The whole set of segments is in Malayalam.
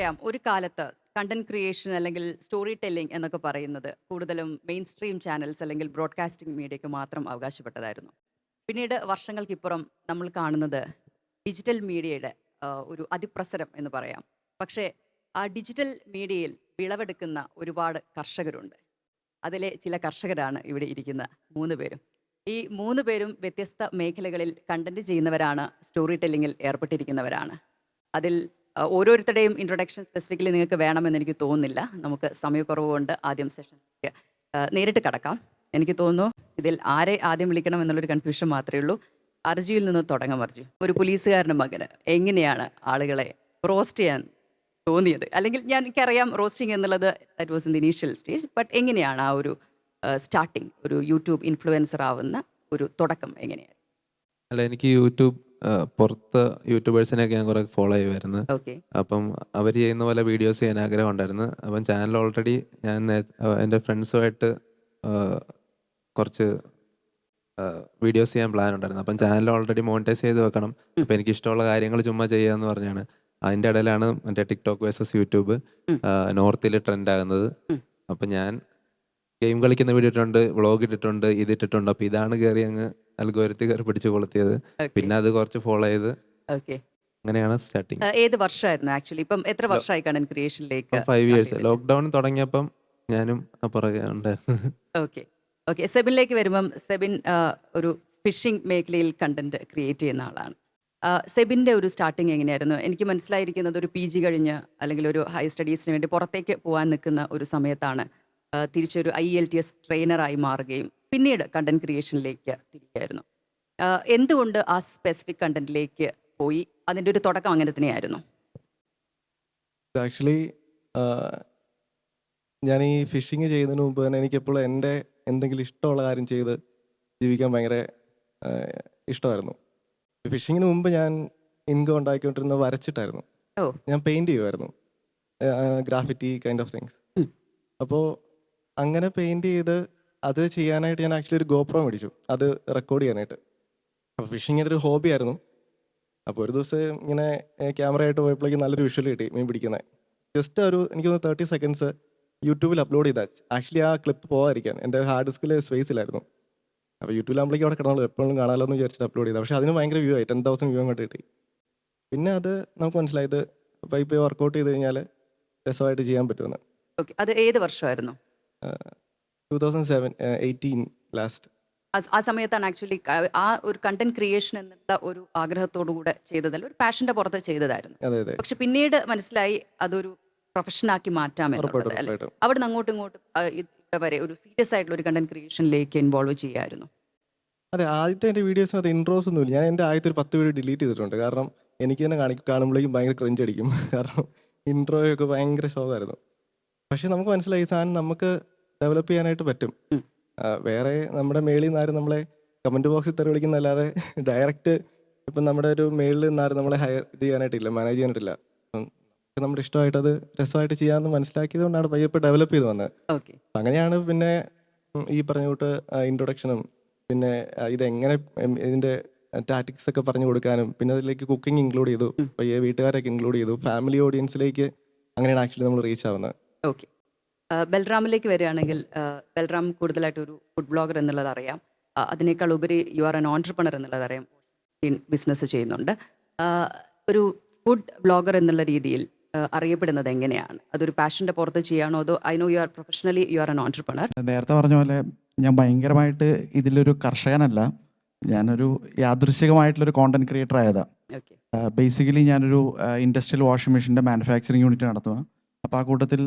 നമുക്കറിയാം ഒരു കാലത്ത് കണ്ടന്റ് ക്രിയേഷൻ അല്ലെങ്കിൽ സ്റ്റോറി ടെല്ലിംഗ് എന്നൊക്കെ പറയുന്നത് കൂടുതലും മെയിൻ സ്ട്രീം ചാനൽസ് അല്ലെങ്കിൽ ബ്രോഡ്കാസ്റ്റിംഗ് മീഡിയയ്ക്ക് മാത്രം അവകാശപ്പെട്ടതായിരുന്നു. പിന്നീട് വർഷങ്ങൾക്കിപ്പുറം നമ്മൾ കാണുന്നത് ഡിജിറ്റൽ മീഡിയയുടെ ഒരു അതിപ്രസരം എന്ന് പറയാം. പക്ഷേ ആ ഡിജിറ്റൽ മീഡിയയിൽ വിളവെടുക്കുന്ന ഒരുപാട് കർഷകരുണ്ട്. അതിലെ ചില കർഷകരാണ് ഇവിടെ ഇരിക്കുന്ന മൂന്ന് പേരും. ഈ മൂന്ന് പേരും വ്യത്യസ്ത മേഖലകളിൽ കണ്ടന്റ് ചെയ്യുന്നവരാണ് സ്റ്റോറി ടെല്ലിങ്ങിൽ ഏർപ്പെട്ടിരിക്കുന്നവരാണ്. അതിൽ ഓരോരുത്തരുടെയും ഇൻട്രൊഡക്ഷൻ സ്പെസിഫിക്കലി നിങ്ങൾക്ക് വേണമെന്ന് എനിക്ക് തോന്നുന്നില്ല. നമുക്ക് സമയക്കുറവ് കൊണ്ട് ആദ്യം സെഷനിലേക്ക് നേരിട്ട് കടക്കാം. എനിക്ക് തോന്നുന്നു ഇതിൽ ആരെ ആദ്യം വിളിക്കണം എന്നുള്ളൊരു കൺഫ്യൂഷൻ മാത്രമേ ഉള്ളൂ. അർജിയിൽ നിന്ന് തുടങ്ങാം അർജു. ഒരു പോലീസുകാരന്റെ മകന് എങ്ങനെയാണ് ആളുകളെ റോസ്റ്റ് ചെയ്യാൻ തോന്നിയത്? അല്ലെങ്കിൽ ഞാൻ എനിക്കറിയാം റോസ്റ്റിംഗ് എന്നുള്ളത് that was in the initial stage but എങ്ങനെയാണ് ആ ഒരു സ്റ്റാർട്ടിങ് ഒരു യൂട്യൂബ് ഇൻഫ്ലുവൻസർ ആവുന്ന ഒരു തുടക്കം എങ്ങനെയാണ് അല്ല എനിക്ക് യൂട്യൂബ് പുറത്ത് യൂട്യൂബേഴ്സിനെയൊക്കെ ഞാൻ കുറെ ഫോളോ ചെയ്യുമായിരുന്നു. ഓക്കെ അപ്പം അവർ ചെയ്യുന്ന പോലെ വീഡിയോസ് ചെയ്യാൻ ആഗ്രഹം ഉണ്ടായിരുന്നു. അപ്പം ചാനൽ ഓൾറെഡി ഞാൻ നേ- എന്റെ ഫ്രണ്ട്സുമായിട്ട് കുറച്ച് വീഡിയോസ് ചെയ്യാൻ പ്ലാൻ ഉണ്ടായിരുന്നു. അപ്പം ചാനൽ ഓൾറെഡി മോണിറ്റൈസ് ചെയ്ത് വെക്കണം. അപ്പം എനിക്ക് ഇഷ്ടമുള്ള കാര്യങ്ങൾ ചുമ്മാ ചെയ്യാന്ന് പറഞ്ഞാണ്. അതിന്റെ ഇടയിലാണ് മറ്റേ ടിക്ടോക്ക് വേഴ്സസ് യൂട്യൂബ് നോർത്തിൽ ട്രെൻഡ് ആകുന്നത്. അപ്പം ഞാൻ ഗെയിം കളിക്കുന്ന വീഡിയോ ഇട്ടിട്ടുണ്ട് വ്ളോഗ് ഇട്ടിട്ടുണ്ട് ഇത് ഇട്ടിട്ടുണ്ട് അപ്പൊ ഇതാണ് കയറി അങ്ങ് അൽഗോരത്തിൽ കയറി പിടിച്ച് കൊളുത്തിയത്. പിന്നെ അത് കുറച്ച് ഫോളോ ചെയ്ത് ഓക്കെ അങ്ങനെയാണ് സ്റ്റാർട്ടിങ് ഏത് വർഷമായിരുന്നു ആക്ച്വലി ഇപ്പം എത്ര വർഷമായി കാണാൻ ക്രിയേഷനിലേക്ക് ഫൈവ് ഇയേഴ്സ് ലോക്ക്ഡൗൺ തുടങ്ങിയപ്പം ഞാനും പുറകെ ഉണ്ടായിരുന്നു. ഓക്കെ ഓക്കെ സെബിനിലേക്ക് വരുമ്പം സെബിൻ ഒരു ഫിഷിംഗ് മേഖലയിൽ കണ്ടന്റ് ക്രിയേറ്റ് ചെയ്യുന്ന ആളാണ്. സെബിന്റെ ഒരു സ്റ്റാർട്ടിങ് എങ്ങനെയായിരുന്നു? എനിക്ക് മനസ്സിലായിരിക്കുന്നത് ഒരു പി ജി കഴിഞ്ഞ് അല്ലെങ്കിൽ ഒരു ഹയർ സ്റ്റഡീസിന് വേണ്ടി പുറത്തേക്ക് പോകാൻ നിൽക്കുന്ന ഒരു സമയത്താണ് തിരിച്ചൊരു ഐ എൽ ടി എസ് ട്രെയിനറായി മാറുകയും പിന്നീട് കണ്ടന്റ് ക്രിയേഷനിലേക്ക് തിരികെയായിരുന്നു എന്തുകൊണ്ട് ആ സ്പെസിഫിക് കണ്ടന്റിലേക്ക് പോയി? അതിന്റെ ഒരു തുടക്കം അങ്ങനെ തന്നെയായിരുന്നു. ആക്ച്വലി ഞാൻ ഈ ഫിഷിങ് ചെയ്യുന്നതിന് മുമ്പ് തന്നെ എനിക്കെപ്പോഴും എന്റെ എന്തെങ്കിലും ഇഷ്ടമുള്ള കാര്യം ചെയ്ത് ജീവിക്കാൻ ഭയങ്കര ഇഷ്ടമായിരുന്നു. ഫിഷിങ്ങിന് മുമ്പ് ഞാൻ ഇൻകം ഉണ്ടാക്കിക്കൊണ്ടിരുന്ന വരച്ചിട്ടായിരുന്നു. ഞാൻ പെയിന്റ് ചെയ്യുമായിരുന്നു. ഗ്രാഫിറ്റി കൈൻഡ് ഓഫ് തിങ്സ് അപ്പോൾ അങ്ങനെ പെയിന്റ് ചെയ്ത് അത് ചെയ്യാനായിട്ട് ഞാൻ ആക്ച്വലി ഒരു ഗോപ്രോ മേടിച്ചു. അത് റെക്കോർഡ് ചെയ്യാനായിട്ട്. അപ്പോൾ ഫിഷിങ് ഒരു ഹോബി ആയിരുന്നു. അപ്പോൾ ഒരു ദിവസം ഇങ്ങനെ ക്യാമറ ആയിട്ട് പോയപ്പോഴേക്കും നല്ലൊരു വിഷ്വൽ കിട്ടി മീൻ പിടിക്കുന്നത് ജസ്റ്റ് ഒരു എനിക്ക് തോന്നുന്നു തേർട്ടി സെക്കൻഡ്സ് യൂട്യൂബിൽ അപ്ലോഡ് ചെയ്താൽ ആക്ച്വലി ആ ക്ലിപ്പ് പോകാതിരിക്കാൻ എന്റെ ഹാർഡ് ഡിസ്കിൽ സ്പേസ് ഇല്ലായിരുന്നു. അപ്പോൾ യൂട്യൂബിലാകുമ്പോഴേക്കും അവിടെ കിടന്നുള്ളൂ എപ്പോഴും കാണാമല്ലോ എന്ന് വിചാരിച്ചിട്ട് അപ്ലോഡ് ചെയ്താൽ പക്ഷേ അതിന് ഭയങ്കര വ്യൂ ആയി. ടെൻ തൗസൻഡ് വ്യൂ അങ്ങോട്ട് കിട്ടി. പിന്നെ അത് നമുക്ക് മനസ്സിലായത് ഇപ്പോൾ ഇപ്പോൾ വർക്കൗട്ട് ചെയ്ത് കഴിഞ്ഞാൽ രസമായിട്ട് ചെയ്യാൻ പറ്റുമെന്ന്. അത് ഏത് വർഷമായിരുന്നു? Two thousand seven eighteen last ആ- സമയത്താണ് ആക്ച്വലി ആ ഒരു കണ്ടന്റ് ക്രിയേഷൻ എന്നുള്ള ഒരു ആഗ്രഹത്തോടു കൂടെ ചെയ്തതല്ല ഒരു പാഷന്റെ പുറത്ത് ചെയ്തതായിരുന്നു. പക്ഷെ പിന്നീട് മനസ്സിലായി അതൊരു പ്രൊഫഷനാക്കി മാറ്റാം എന്നുള്ളത് ഉറപ്പായിട്ടും അല്ലെ? ഉറപ്പായിട്ടും അവിടെ നിന്ന് അങ്ങോട്ടും ഇങ്ങോട്ടും വരെ ഒരു സീരിയസ് ആയിട്ടുള്ള ഒരു കണ്ടന്റ് ക്രിയേഷനിലേക്ക് ഇൻവോൾവ് ചെയ്യായിരുന്നു. അതെ ആദ്യത്തെ എന്റെ വീഡിയോസിനകത്ത് ഇൻട്രോസ് ഒന്നുമില്ല ഞാൻ എന്റെ ആദ്യത്തെ ഒരു പത്ത് വീഡിയോ ഡിലീറ്റ് ചെയ്തിട്ടുണ്ട്. കാരണം എനിക്ക് തന്നെ കാണി കാണുമ്പോഴേക്കും ഭയങ്കര ക്രിഞ്ച് അടിക്കും. കാരണം ഇൻട്രോയൊക്കെ ഭയങ്കര ശോകമായിരുന്നു. പക്ഷേ നമുക്ക് മനസ്സിലായി ഈ സാധനം നമുക്ക് ഡെവലപ്പ് ചെയ്യാനായിട്ട് പറ്റും. വേറെ നമ്മുടെ മേളിൽ നിന്നാരും നമ്മളെ കമന്റ് ബോക്സിൽ തെറി വിളിക്കുന്നല്ലാതെ ഡയറക്റ്റ് ഇപ്പം നമ്മുടെ ഒരു മേളിൽ നിന്നാരും നമ്മളെ ഹയർ ഇത് ചെയ്യാനായിട്ടില്ല മാനേജ് ചെയ്യാനായിട്ടില്ല. നമ്മുടെ ഇഷ്ടമായിട്ട് അത് രസമായിട്ട് ചെയ്യാന്ന് മനസ്സിലാക്കിയത് കൊണ്ടാണ് പയ്യെ ഇപ്പോൾ ഡെവലപ്പ് ചെയ്ത് വന്നത്. അങ്ങനെയാണ് പിന്നെ ഈ പറഞ്ഞ കൂട്ട് ഇൻട്രൊഡക്ഷനും പിന്നെ ഇത് ഇതെങ്ങനെ ഇതിന്റെ ടാറ്റിക്സ് ഒക്കെ പറഞ്ഞു കൊടുക്കാനും പിന്നെ അതിലേക്ക് കുക്കിംഗ് ഇൻക്ലൂഡ് ചെയ്തു പയ്യെ വീട്ടുകാരൊക്കെ ഇൻക്ലൂഡ് ചെയ്തു ഫാമിലി ഓഡിയൻസിലേക്ക് അങ്ങനെയാണ് ആക്ച്വലി നമ്മൾ റീച്ച് ആവുന്നത്. ഓക്കെ ബൽറാമിലേക്ക് വരികയാണെങ്കിൽ ആ, ബൽറാം കൂടുതലായിട്ട് ഒരു ഫുഡ് ബ്ലോഗർ എന്നുള്ളത് അറിയാം. അതിനേക്കാൾ ഉപരി യു ആർ എൻ ഓൺട്രപ്രണർ എന്നുള്ളത് അറിയാം. ബിസിനസ് ചെയ്യുന്നുണ്ട്. ഒരു ഫുഡ് ബ്ലോഗർ എന്നുള്ള രീതിയിൽ അറിയപ്പെടുന്നത് എങ്ങനെയാണ്? അതൊരു പാഷന്റെ പുറത്ത് ചെയ്യാണോ? അതോ I know you are professionally you are an entrepreneur നേരത്തെ പറഞ്ഞ പോലെ ഞാൻ ഭയങ്കരമായിട്ട് ഇതിലൊരു കർഷകനല്ല. ഞാനൊരു യാദൃശികമായിട്ടുള്ളൊരു കോണ്ടന്റ് ക്രിയേറ്റർ ആയതാണ് ബേസിക്കലി ഞാനൊരു ഇൻഡസ്ട്രിയൽ വാഷിംഗ് മെഷീന്റെ മാനുഫാക്ചറിങ് യൂണിറ്റ് നടത്തുക അപ്പോൾ ആ കൂട്ടത്തിൽ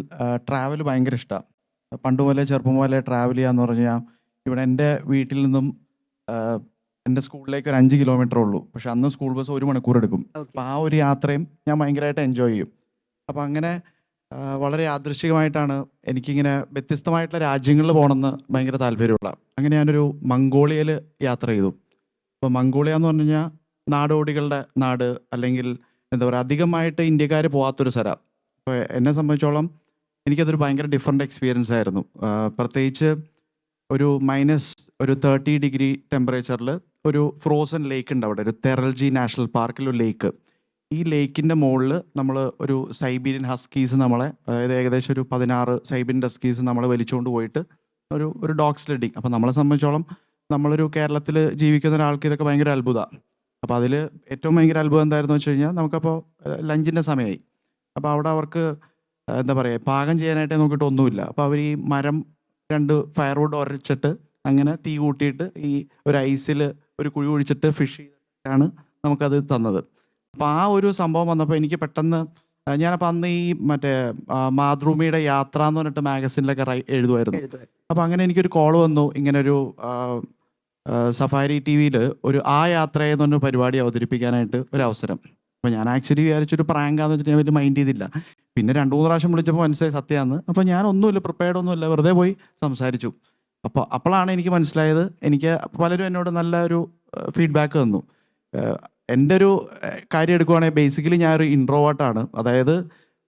ട്രാവൽ ഭയങ്കര ഇഷ്ടമാണ് പണ്ട് മുതലേ ചെറുപ്പം മുതലേ ട്രാവൽ ചെയ്യാന്ന് പറഞ്ഞാൽ ഇവിടെ എന്റെ വീട്ടിൽ നിന്നും എന്റെ സ്കൂളിലേക്ക് ഒരു അഞ്ച് കിലോമീറ്റർ ഉള്ളൂ. പക്ഷെ അന്ന് സ്കൂൾ ബസ് ഒരു മണിക്കൂർ എടുക്കും. അപ്പം അപ്പോൾ ആ ഒരു യാത്രയും ഞാൻ ഭയങ്കരമായിട്ട് എൻജോയ് ചെയ്യും. അപ്പോൾ അങ്ങനെ വളരെ യാദൃശികമായിട്ടാണ് എനിക്കിങ്ങനെ വ്യത്യസ്തമായിട്ടുള്ള രാജ്യങ്ങളിൽ പോകണമെന്ന് ഭയങ്കര താല്പര്യമുള്ള. അങ്ങനെ ഞാനൊരു മംഗോളിയയിൽ യാത്ര ചെയ്തു. അപ്പോൾ മംഗോളിയ എന്ന് പറഞ്ഞു കഴിഞ്ഞാൽ നാടോടികളുടെ നാട് അല്ലെങ്കിൽ എന്താ പറയുക അധികമായിട്ട് ഇന്ത്യക്കാർ പോകാത്തൊരു സ്ഥലം. അപ്പോൾ എന്നെ സംബന്ധിച്ചോളം എനിക്കതൊരു ഭയങ്കര ഡിഫറെന്റ് എക്സ്പീരിയൻസ് ആയിരുന്നു. പ്രത്യേകിച്ച് ഒരു മൈനസ് ഒരു തേർട്ടി ഡിഗ്രി ടെമ്പറേച്ചറിൽ ഒരു ഫ്രോസൺ ലേക്ക് ഉണ്ട് അവിടെ ഒരു തെറൽജി നാഷണൽ പാർക്കിൽ ഒരു ലേക്ക് ഈ ലേക്കിന്റെ മുകളിൽ നമ്മൾ ഒരു സൈബീരിയൻ ഹസ്കീസ് നമ്മളെ അതായത് ഏകദേശം ഒരു പതിനാറ് സൈബീരിയൻ ഹസ്കീസ് നമ്മളെ വലിച്ചുകൊണ്ട് പോയിട്ട് ഒരു ഒരു ഡോഗ് സ്ലെഡിങ് അപ്പോൾ നമ്മളെ സംബന്ധിച്ചോളം നമ്മളൊരു കേരളത്തിൽ ജീവിക്കുന്ന ഒരാൾക്ക് ഇതൊക്കെ ഭയങ്കര അത്ഭുതമാണ് അപ്പോൾ അതിൽ ഏറ്റവും ഭയങ്കര അത്ഭുതം എന്തായിരുന്നു വെച്ച് കഴിഞ്ഞാൽ നമുക്കപ്പോൾ ലഞ്ചിന്റെ സമയമായി അപ്പോൾ അവിടെ അവർക്ക് എന്താ പറയുക പാകം ചെയ്യാനായിട്ട് നോക്കിയിട്ട് ഒന്നുമില്ല. അപ്പോൾ അവർ ഈ മരം രണ്ട് ഫയർവുഡ് ഉരച്ചിട്ട് അങ്ങനെ തീ കൂട്ടിയിട്ട് ഈ ഒരു ഐസിൽ ഒരു കുഴി ഒഴിച്ചിട്ട് ഫിഷ് ചെയ്തിട്ടാണ് നമുക്കത് തന്നത്. അപ്പോൾ ആ ഒരു സംഭവം വന്നപ്പോൾ എനിക്ക് പെട്ടെന്ന് ഞാനപ്പോൾ അന്ന് ഈ മറ്റേ മാതൃഭൂമിയുടെ യാത്ര എന്ന് പറഞ്ഞിട്ട് മാഗസിനിലൊക്കെ റൈ എഴുതുമായിരുന്നു. അപ്പോൾ അങ്ങനെ എനിക്കൊരു കോൾ വന്നു ഇങ്ങനൊരു സഫാരി ടി വിയിൽ ഒരു ആ യാത്ര എന്ന് പറഞ്ഞ പരിപാടി അവതരിപ്പിക്കാനായിട്ട് ഒരു അവസരം. അപ്പോൾ ഞാൻ ആക്ച്വലി വിചാരിച്ചൊരു പ്രാങ്കാന്ന് വെച്ചിട്ട് ഞാൻ വലിയ മൈൻഡ് ചെയ്തില്ല. പിന്നെ രണ്ട് മൂന്ന് പ്രാവശ്യം വിളിച്ചപ്പോൾ മനസ്സിലായി സത്യമാണ് അപ്പോൾ ഞാൻ ഒന്നുമില്ല പ്രിപ്പയർഡ് ഒന്നുമില്ല. വെറുതെ പോയി സംസാരിച്ചു. അപ്പോൾ അപ്പോഴാണ് എനിക്ക് മനസ്സിലായത്. എനിക്ക് പലരും എന്നോട് നല്ല ഒരു ഫീഡ്ബാക്ക് തന്നു. എന്റെ ഒരു കാര്യം എടുക്കുവാണെങ്കിൽ ബേസിക്കലി ഞാൻ ഒരു ഇൻട്രോവേർട്ടാണ് അതായത്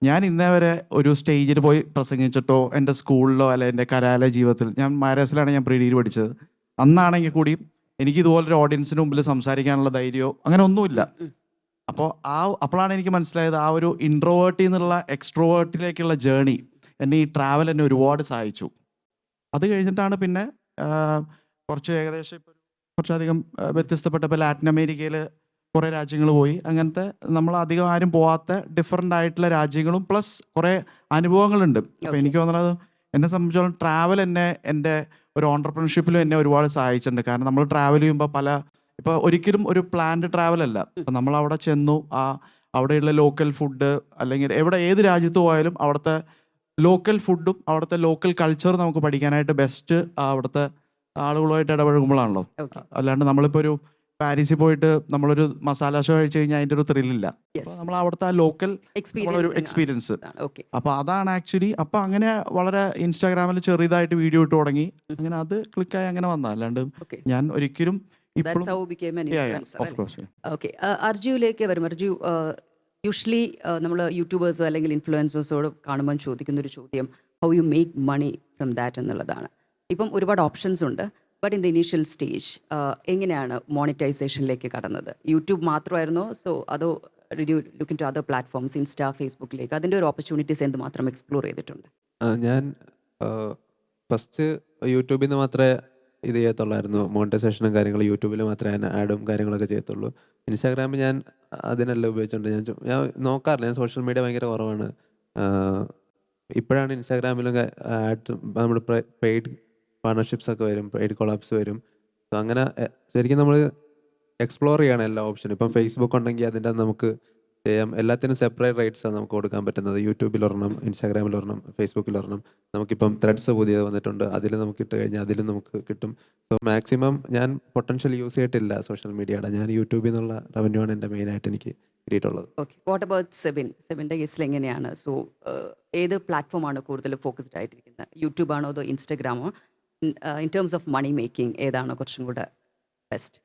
ഞാൻ ഇന്നേ വരെ ഒരു സ്റ്റേജിൽ പോയി പ്രസംഗിച്ചിട്ടോ എന്റെ സ്കൂളിലോ അല്ലെ എന്റെ കലാലയ ജീവിതത്തിൽ ഞാൻ മാരാസിലാണ് ഞാൻ പ്രീഡിയിൽ പഠിച്ചത്. അന്നാണെങ്കിൽ കൂടി എനിക്ക് ഇതുപോലൊരു ഓഡിയൻസിന് മുമ്പിൽ സംസാരിക്കാനുള്ള ധൈര്യമോ അങ്ങനെ ഒന്നുമില്ല. അപ്പോൾ ആ അപ്പോഴാണ് എനിക്ക് മനസ്സിലായത് ആ ഒരു ഇൻട്രോവേർട്ടിൽ നിന്നുള്ള എക്സ്ട്രോവേർട്ടിലേക്കുള്ള ജേണി എന്നെ ഈ ട്രാവൽ എന്നെ ഒരുപാട് സഹായിച്ചു. അത് കഴിഞ്ഞിട്ടാണ് പിന്നെ കുറച്ച് ഏകദേശം ഇപ്പോൾ കുറച്ചധികം വ്യത്യസ്തപ്പെട്ട ഇപ്പോൾ ലാറ്റിൻ അമേരിക്കയിൽ കുറേ രാജ്യങ്ങൾ പോയി. അങ്ങനത്തെ നമ്മൾ അധികം ആരും പോവാത്ത ഡിഫറെന്റ് ആയിട്ടുള്ള രാജ്യങ്ങളും പ്ലസ് കുറേ അനുഭവങ്ങളുണ്ട്. അപ്പോൾ എനിക്ക് തോന്നുന്നത് എന്നെ സംബന്ധിച്ചോളം ട്രാവൽ എന്നെ എന്റെ ഒരു ഓണ്ടർപ്രണർഷിപ്പിലും എന്നെ ഒരുപാട് സഹായിച്ചിട്ടുണ്ട്. കാരണം നമ്മൾ ട്രാവൽ ചെയ്യുമ്പോൾ പല ഇപ്പോൾ ഒരിക്കലും ഒരു പ്ലാൻഡ് ട്രാവൽ അല്ല. നമ്മൾ അവിടെ ചെന്നു ആ അവിടെയുള്ള ലോക്കൽ ഫുഡ് അല്ലെങ്കിൽ എവിടെ ഏത് രാജ്യത്ത് പോയാലും അവിടുത്തെ ലോക്കൽ ഫുഡും അവിടുത്തെ ലോക്കൽ കൾച്ചറും നമുക്ക് പഠിക്കാനായിട്ട് ബെസ്റ്റ് അവിടുത്തെ ആളുകളുമായിട്ട് ഇടപഴകുമ്പോഴാണല്ലോ. അല്ലാണ്ട് നമ്മളിപ്പോ ഒരു പാരീസിൽ പോയിട്ട് നമ്മളൊരു മസാല ഷോ കഴിച്ചു കഴിഞ്ഞാൽ അതിന്റെ ഒരു ത്രില്ലില്ല നമ്മൾ അവിടുത്തെ ലോക്കൽ ഒരു എക്സ്പീരിയൻസ് അപ്പൊ അതാണ് ആക്ച്വലി അപ്പൊ അങ്ങനെ വളരെ ഇൻസ്റ്റാഗ്രാമിൽ ചെറിയതായിട്ട് വീഡിയോ ഇട്ട് തുടങ്ങി. അങ്ങനെ അത് ക്ലിക്കായി അങ്ങനെ വന്ന അല്ലാണ്ട് ഞാൻ ഒരിക്കലും that's how became an influencer okay അർജുവിലേക്ക് വരും. അർജു യൂഷ്വലി നമ്മൾ യൂട്യൂബേഴ്സോ അല്ലെങ്കിൽ ഇൻഫ്ലുവൻസേഴ്സോട് കാണുമ്പോൾ ചോദിക്കുന്ന ഒരു ചോദ്യം how you make money from that എന്നുള്ളതാണ്. ഇപ്പം ഒരുപാട് ഓപ്ഷൻസ് ഉണ്ട് but in the initial stage എങ്ങനെയാണ് മോണിറ്റൈസേഷനിലേക്ക് കടന്നത്? യൂട്യൂബ് മാത്രമായിരുന്നോ? സോ അതോ look in to other platforms insta ഫേസ്ബുക്കിലേക്ക് അതിന്റെ ഒരു ഓപ്പർച്യൂണിറ്റീസ് എന്ത് മാത്രം എക്സ്പ്ലോർ ചെയ്തിട്ടുണ്ട്? ഞാൻ ഫസ്റ്റ് യൂട്യൂബിൽ നിന്ന് മാത്രമേ ഇത് ചെയ്യത്തുള്ളായിരുന്നു. മോണിറ്റൈസേഷനും കാര്യങ്ങളും യൂട്യൂബിൽ മാത്രമേ ആഡും കാര്യങ്ങളൊക്കെ ചെയ്യത്തുള്ളൂ. ഇൻസ്റ്റാഗ്രാമിൽ ഞാൻ അതിനല്ല ഉപയോഗിച്ചുകൊണ്ട് ഞാൻ ഞാൻ നോക്കാറില്ല. ഞാൻ സോഷ്യൽ മീഡിയ ഭയങ്കര കുറവാണ്. ഇപ്പോഴാണ് ഇൻസ്റ്റാഗ്രാമിലും ആഡ് നമ്മുടെ പെയ്ഡ് പാർട്ണർഷിപ്സ് ഒക്കെ വരും പെയ്ഡ് കൊളാപ്സ് വരും. അങ്ങനെ ശരിക്കും നമ്മൾ എക്സ്പ്ലോർ ചെയ്യണം എല്ലാ ഓപ്ഷനും ഇപ്പം ഫേസ്ബുക്ക് ഉണ്ടെങ്കിൽ അതിന്റെ നമുക്ക് ചെയ്യാം. എല്ലാത്തിനും സെപ്പറേറ്റ് ആണ് നമുക്ക് കൊടുക്കാൻ പറ്റുന്നത്. യൂട്യൂബിൽ ഒരെണ്ണം ഇൻസ്റ്റാഗ്രാമിൽ ഒരെണ്ണം ഫേസ്ബുക്കിൽ ഒരെണ്ണം നമുക്കിപ്പം ത്രെഡ്സ് പുതിയത് വന്നിട്ടുണ്ട്. അതിൽ നമുക്ക് ഇട്ട് കഴിഞ്ഞാൽ അതിലും നമുക്ക് കിട്ടും. സോ മാക്സിമം ഞാൻ പൊട്ടൻഷ്യൽ യൂസ് ചെയ്തിട്ടില്ല സോഷ്യൽ മീഡിയയുടെ ഞാൻ യൂട്യൂബിൽ നിന്നുള്ള റവന്യൂ ആണ് എന്റെ മെയിനായിട്ട് എനിക്ക് കിട്ടിയിട്ടുള്ളത്. ഓക്കെ വാട്ട് അബൌട്ട് സെബിൻ സെബിന്റെ കേസിൽ എങ്ങനെയാണ്? സോ ഏത് പ്ലാറ്റ്ഫോമാണ് കൂടുതൽ ഫോക്കസ്ഡ് ആയിട്ടിരിക്കുന്നത്? യൂട്യൂബ് ആണോ അതോ ഇൻസ്റ്റാഗ്രാമോ in terms of money making ഏതാണോ കുറച്ചും കൂടെ ബെസ്റ്റ്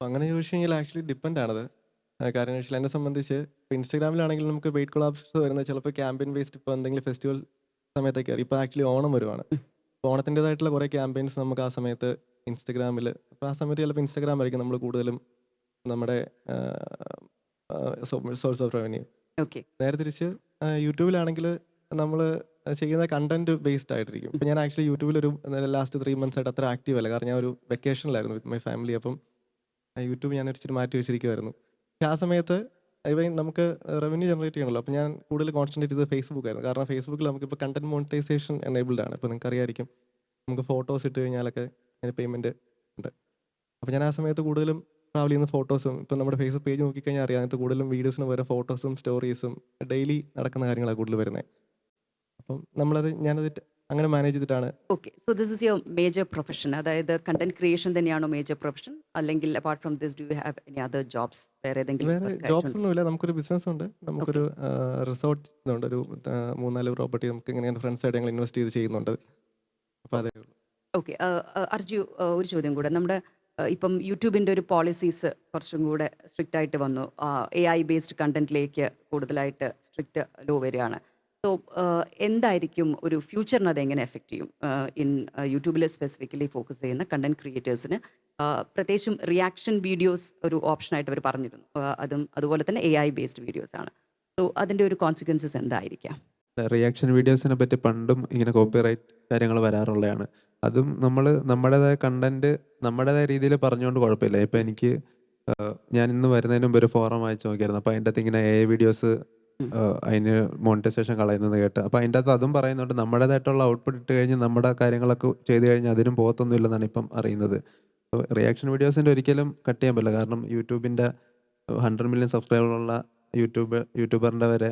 അങ്ങനെ ചോദിച്ചു കഴിഞ്ഞാൽ ആക്ച്വലി ഡിപ്പെൻഡ് ആണത്. കാരണം വെച്ചാൽ എന്നെ സംബന്ധിച്ച് ഇപ്പോൾ ഇൻസ്റ്റാഗ്രാമിലാണെങ്കിൽ നമുക്ക് വെയിറ്റ് കൊളാപ്സ് വരുന്നത് ചിലപ്പോൾ ക്യാമ്പയിൻ ബേസ്ഡ് ഇപ്പോൾ എന്തെങ്കിലും ഫെസ്റ്റിവൽ സമയത്തൊക്കെ ഇപ്പോൾ ആക്ച്വലി ഓണം വരുവാണ്. അപ്പോൾ ഓണത്തിന്റെതായിട്ടുള്ള കുറേ ക്യാമ്പയിൻസ് നമുക്ക് ആ സമയത്ത് ഇൻസ്റ്റഗ്രാമിൽ അപ്പോൾ ആ സമയത്ത് ചിലപ്പോൾ ഇൻസ്റ്റഗ്രാം ആയിരിക്കും നമ്മൾ കൂടുതലും നമ്മുടെ സോഴ്സ് ഓഫ് റവന്യൂ ഓക്കെ നേരെ തിരിച്ച് യൂട്യൂബിലാണെങ്കിൽ നമ്മൾ ചെയ്യുന്ന കണ്ടന്റ് ബേസ്ഡ് ആയിട്ടിരിക്കും. ഇപ്പം ഞാൻ ആക്ച്വലി യൂട്യൂബിൽ ഒരു ലാസ്റ്റ് ത്രീ മന്ത്സ് ആയിട്ട് അത്ര ആക്റ്റീവ് അല്ല. കാരണം ഞാൻ ഒരു വെക്കേഷനിലായിരുന്നു വിത്ത് മൈ ഫാമിലി അപ്പം യൂട്യൂബ് ഞാൻ ഇച്ചിരി മാറ്റി വെച്ചിരിക്കുമായിരുന്നു ആ സമയത്ത് ഇവ നമുക്ക് റവന്യൂ ജനറേറ്റ് ചെയ്യണമല്ലോ. അപ്പോൾ ഞാൻ കൂടുതൽ കോൺസെൻട്രേറ്റ് ചെയ്തത് ഫേസ്ബുക്ക് ആയിരുന്നു. കാരണം ഫേസ്ബുക്കിൽ നമുക്കിപ്പോൾ കണ്ടന്റ് മോണിറ്റൈസേഷൻ എനേബിൾഡ് ആണ്. ഇപ്പോൾ നിങ്ങൾക്ക് അറിയായിരിക്കും. നമുക്ക് ഫോട്ടോസ് ഇട്ട് കഴിഞ്ഞാലൊക്കെ അതിന് പേയ്മെന്റ് ഉണ്ട്. അപ്പോൾ ഞാൻ ആ സമയത്ത് കൂടുതലും ട്രാവൽ ചെയ്യുന്ന ഫോട്ടോസും ഇപ്പം നമ്മുടെ ഫേസ്ബുക്ക് പേജ് നോക്കിക്കഴിഞ്ഞാൽ അറിയാം. അതിനകത്ത് കൂടുതലും വീഡിയോസിന് പകരം ഫോട്ടോസും സ്റ്റോറീസും ഡെയിലി നടക്കുന്ന കാര്യങ്ങളാണ് കൂടുതൽ വരുന്നത്. അപ്പം നമ്മളത് ഞാനത് അങ്ങനെ മാനേജ് ചെയ്തിട്ടാണ്. Okay so this is your major profession അതായത് കണ്ടന്റ് ക്രിയേഷൻ തന്നെയാണോ മേജർ പ്രൊഫഷൻ അല്ലെങ്കിൽ apart from this do you have any other jobs വേറെ ഏതെങ്കിലും വേറെ ജോബ്സ് ഒന്നും ഇല്ല നമുക്കൊരു ബിസിനസ് ഉണ്ട്. നമുക്കൊരു റിസോർട്ട് ഉണ്ട് ഒരു മൂന്ന് മൂന്നാൽ പ്രോപ്പർട്ടി നമുക്ക് ഇങ്ങനെ ഫ്രണ്ട്സ് ആയിട്ട് ഞങ്ങൾ ഇൻവെസ്റ്റ് ചെയ്ത് ചെയ്യുന്നുണ്ട്. അപ്പോൾ അതേ ഉള്ളൂ. ഓക്കെ അർജു ഒരു ചോദ്യം കൂടെ. നമ്മുടെ ഇപ്പം യൂട്യൂബിന്റെ ഒരു പോളിസീസ് കുറച്ചും കൂടെ സ്ട്രിക്റ്റ് ആയിട്ട് വന്നു. എ ഐ ബേസ്ഡ് കണ്ടന്റിലേക്ക് കൂടുതലായിട്ട് സ്ട്രിക്റ്റ് ലോ വരികയാണ്. സോ എന്തായിരിക്കും ഒരു ഫ്യൂച്ചറിന് അത് എങ്ങനെ എഫക്റ്റ് ചെയ്യും ഇൻ യൂട്യൂബിൽ സ്പെസിഫിക്കലി ഫോക്കസ് ചെയ്യുന്ന കണ്ടന്റ് ക്രിയേറ്റേഴ്സിന് ആ, പ്രത്യേകിച്ചും റിയാക്ഷൻ വീഡിയോസ് ഒരു ഓപ്ഷനായിട്ട് അവർ പറഞ്ഞിരുന്നു. ആ, അതും അതുപോലെ തന്നെ എ ഐ ബേസ്ഡ് വീഡിയോസ് ആണ്. സോ അതിന്റെ ഒരു കോൺസിക്വൻസസ് എന്തായിരിക്കാം? റിയാക്ഷൻ വീഡിയോസിനെ പറ്റി പണ്ടും ഇങ്ങനെ കോപ്പിറൈറ്റ് കാര്യങ്ങൾ വരാറുള്ളതാണ് അതും നമ്മൾ നമ്മുടേതായ കണ്ടന്റ് നമ്മുടേതായ രീതിയിൽ പറഞ്ഞുകൊണ്ട് കുഴപ്പമില്ല. ഇപ്പം എനിക്ക് ഞാൻ ഇന്ന് വരുന്നതിന് മുമ്പ് ഒരു ഫോറം വായിച്ച് നോക്കിയായിരുന്നു. അപ്പോൾ അതിന്റെ അകത്ത് ഇങ്ങനെ എ വീഡിയോസ് അതിന് മോണിറ്റൈസേഷൻ കളയുന്നത് കേട്ട്. അപ്പോൾ അതിന്റെ അകത്ത് അതും പറയുന്നുണ്ട് നമ്മുടേതായിട്ടുള്ള ഔട്ട്പുട്ട് ഇട്ട് കഴിഞ്ഞ് നമ്മുടെ കാര്യങ്ങളൊക്കെ ചെയ്ത് കഴിഞ്ഞാൽ അതിനും പോകത്തൊന്നും ഇല്ലെന്നാണ് ഇപ്പം അറിയുന്നത്. അപ്പോൾ റിയാക്ഷൻ വീഡിയോസിന്റെ ഒരിക്കലും കട്ട് ചെയ്യാൻ പറ്റില്ല. കാരണം യൂട്യൂബിന്റെ ഹൺഡ്രഡ് മില്യൺ സബ്സ്ക്രൈബറുള്ള യൂട്യൂബ് യൂട്യൂബറിന്റെ വരെ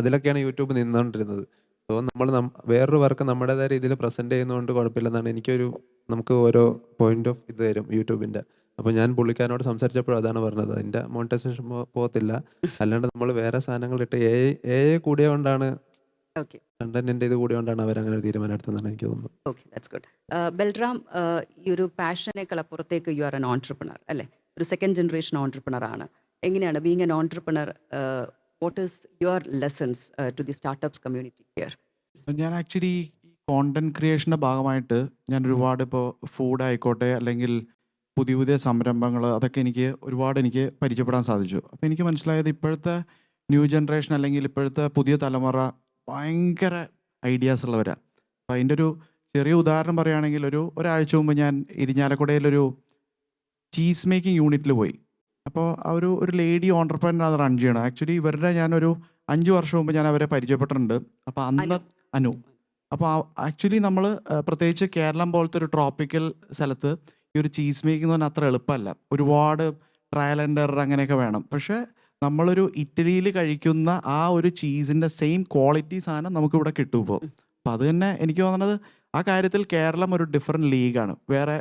അതിലൊക്കെയാണ് യൂട്യൂബ് നിന്നുകൊണ്ടിരുന്നത്. സോ നമ്മൾ വേറൊരു വർക്ക് നമ്മുടേതായ രീതിയിൽ പ്രസന്റ് ചെയ്യുന്നതുകൊണ്ട് കുഴപ്പമില്ലെന്നാണ് എനിക്കൊരു നമുക്ക് ഓരോ പോയിന്റ് ഓഫ് ഇത് തരും യൂട്യൂബിന്റെ. അപ്പോൾ ഞാൻ പുള്ളിക്കാരനോട് സംസാരിച്ചപ്പോൾ അതാണ് പറഞ്ഞത്. അതിന്റെ മോണിറ്റൈസേഷൻ പോകത്തില്ല. അല്ലാണ്ട് നമ്മൾ വേറെ സാധനങ്ങൾ ഇട്ട് എ എ കൂടിയ കൊണ്ടാണ് ഇത് അവരങ്ങനെ ഒരു തീരുമാനം എടുത്തതെന്നാണ് എനിക്ക് തോന്നുന്നത്. Okay that's good Balram uh, ഈ ഒരു പാഷനേക്കാൾ അപ്പുറത്തേക്ക് യു ആർ എൻ ഓൺട്രപ്രണർ അല്ലേ? ഒരു സെക്കൻഡ് ജനറേഷൻ ഓൺട്രപ്രണർ ആണ്. എങ്ങനെയാണ് being an entrepreneur what is your lessons to the startup community here ഞാൻ ആക്ച്വലി കോണ്ടന്റ് ക്രിയേഷന്റെ ഭാഗമായിട്ട് ഞാൻ ഒരുപാട് ഇപ്പോൾ ഫുഡ് ആയിക്കോട്ടെ അല്ലെങ്കിൽ പുതിയ പുതിയ സംരംഭങ്ങൾ അതൊക്കെ എനിക്ക് ഒരുപാട് എനിക്ക് പരിചയപ്പെടാൻ സാധിച്ചു. അപ്പോൾ എനിക്ക് മനസ്സിലായത് ഇപ്പോഴത്തെ ന്യൂ ജനറേഷൻ അല്ലെങ്കിൽ ഇപ്പോഴത്തെ പുതിയ തലമുറ ഭയങ്കര ഐഡിയാസ് ഉള്ളവരാണ് അപ്പോൾ അതിന്റെ ഒരു ചെറിയ ഉദാഹരണം പറയുകയാണെങ്കിൽ ഒരു ഒരാഴ്ച മുമ്പ് ഞാൻ ഇരിഞ്ഞാലക്കുടയിലൊരു ചീസ് മേക്കിംഗ് യൂണിറ്റിൽ പോയി. അപ്പോൾ ആ ഒരു ഒരു ലേഡി ഓണ്ടർപ്രനർ അത് റൺ ചെയ്യണം ആക്ച്വലി ഇവരുടെ ഞാനൊരു അഞ്ച് വർഷം മുമ്പ് ഞാൻ അവരെ പരിചയപ്പെട്ടിട്ടുണ്ട്. അപ്പോൾ അന്ന് അനു. അപ്പോൾ ആക്ച്വലി നമ്മൾ പ്രത്യേകിച്ച് കേരളം പോലത്തെ ഒരു ട്രോപ്പിക്കൽ സ്ഥലത്ത് ഈ ഒരു ചീസ് മേക്കിംഗ് പറഞ്ഞാൽ അത്ര എളുപ്പമല്ല. ഒരുപാട് ട്രയൽ ആൻഡ് എറർ അങ്ങനെയൊക്കെ വേണം. പക്ഷേ നമ്മളൊരു ഇറ്റലിയിൽ കഴിക്കുന്ന ആ ഒരു ചീസിന്റെ സെയിം ക്വാളിറ്റി സാധനം നമുക്കിവിടെ കിട്ടും ഇപ്പോൾ അപ്പോൾ അത് തന്നെ എനിക്ക് തോന്നുന്നത് ആ കാര്യത്തിൽ കേരളം ഒരു ഡിഫറെന്റ് ലീഗാണ് വേറെ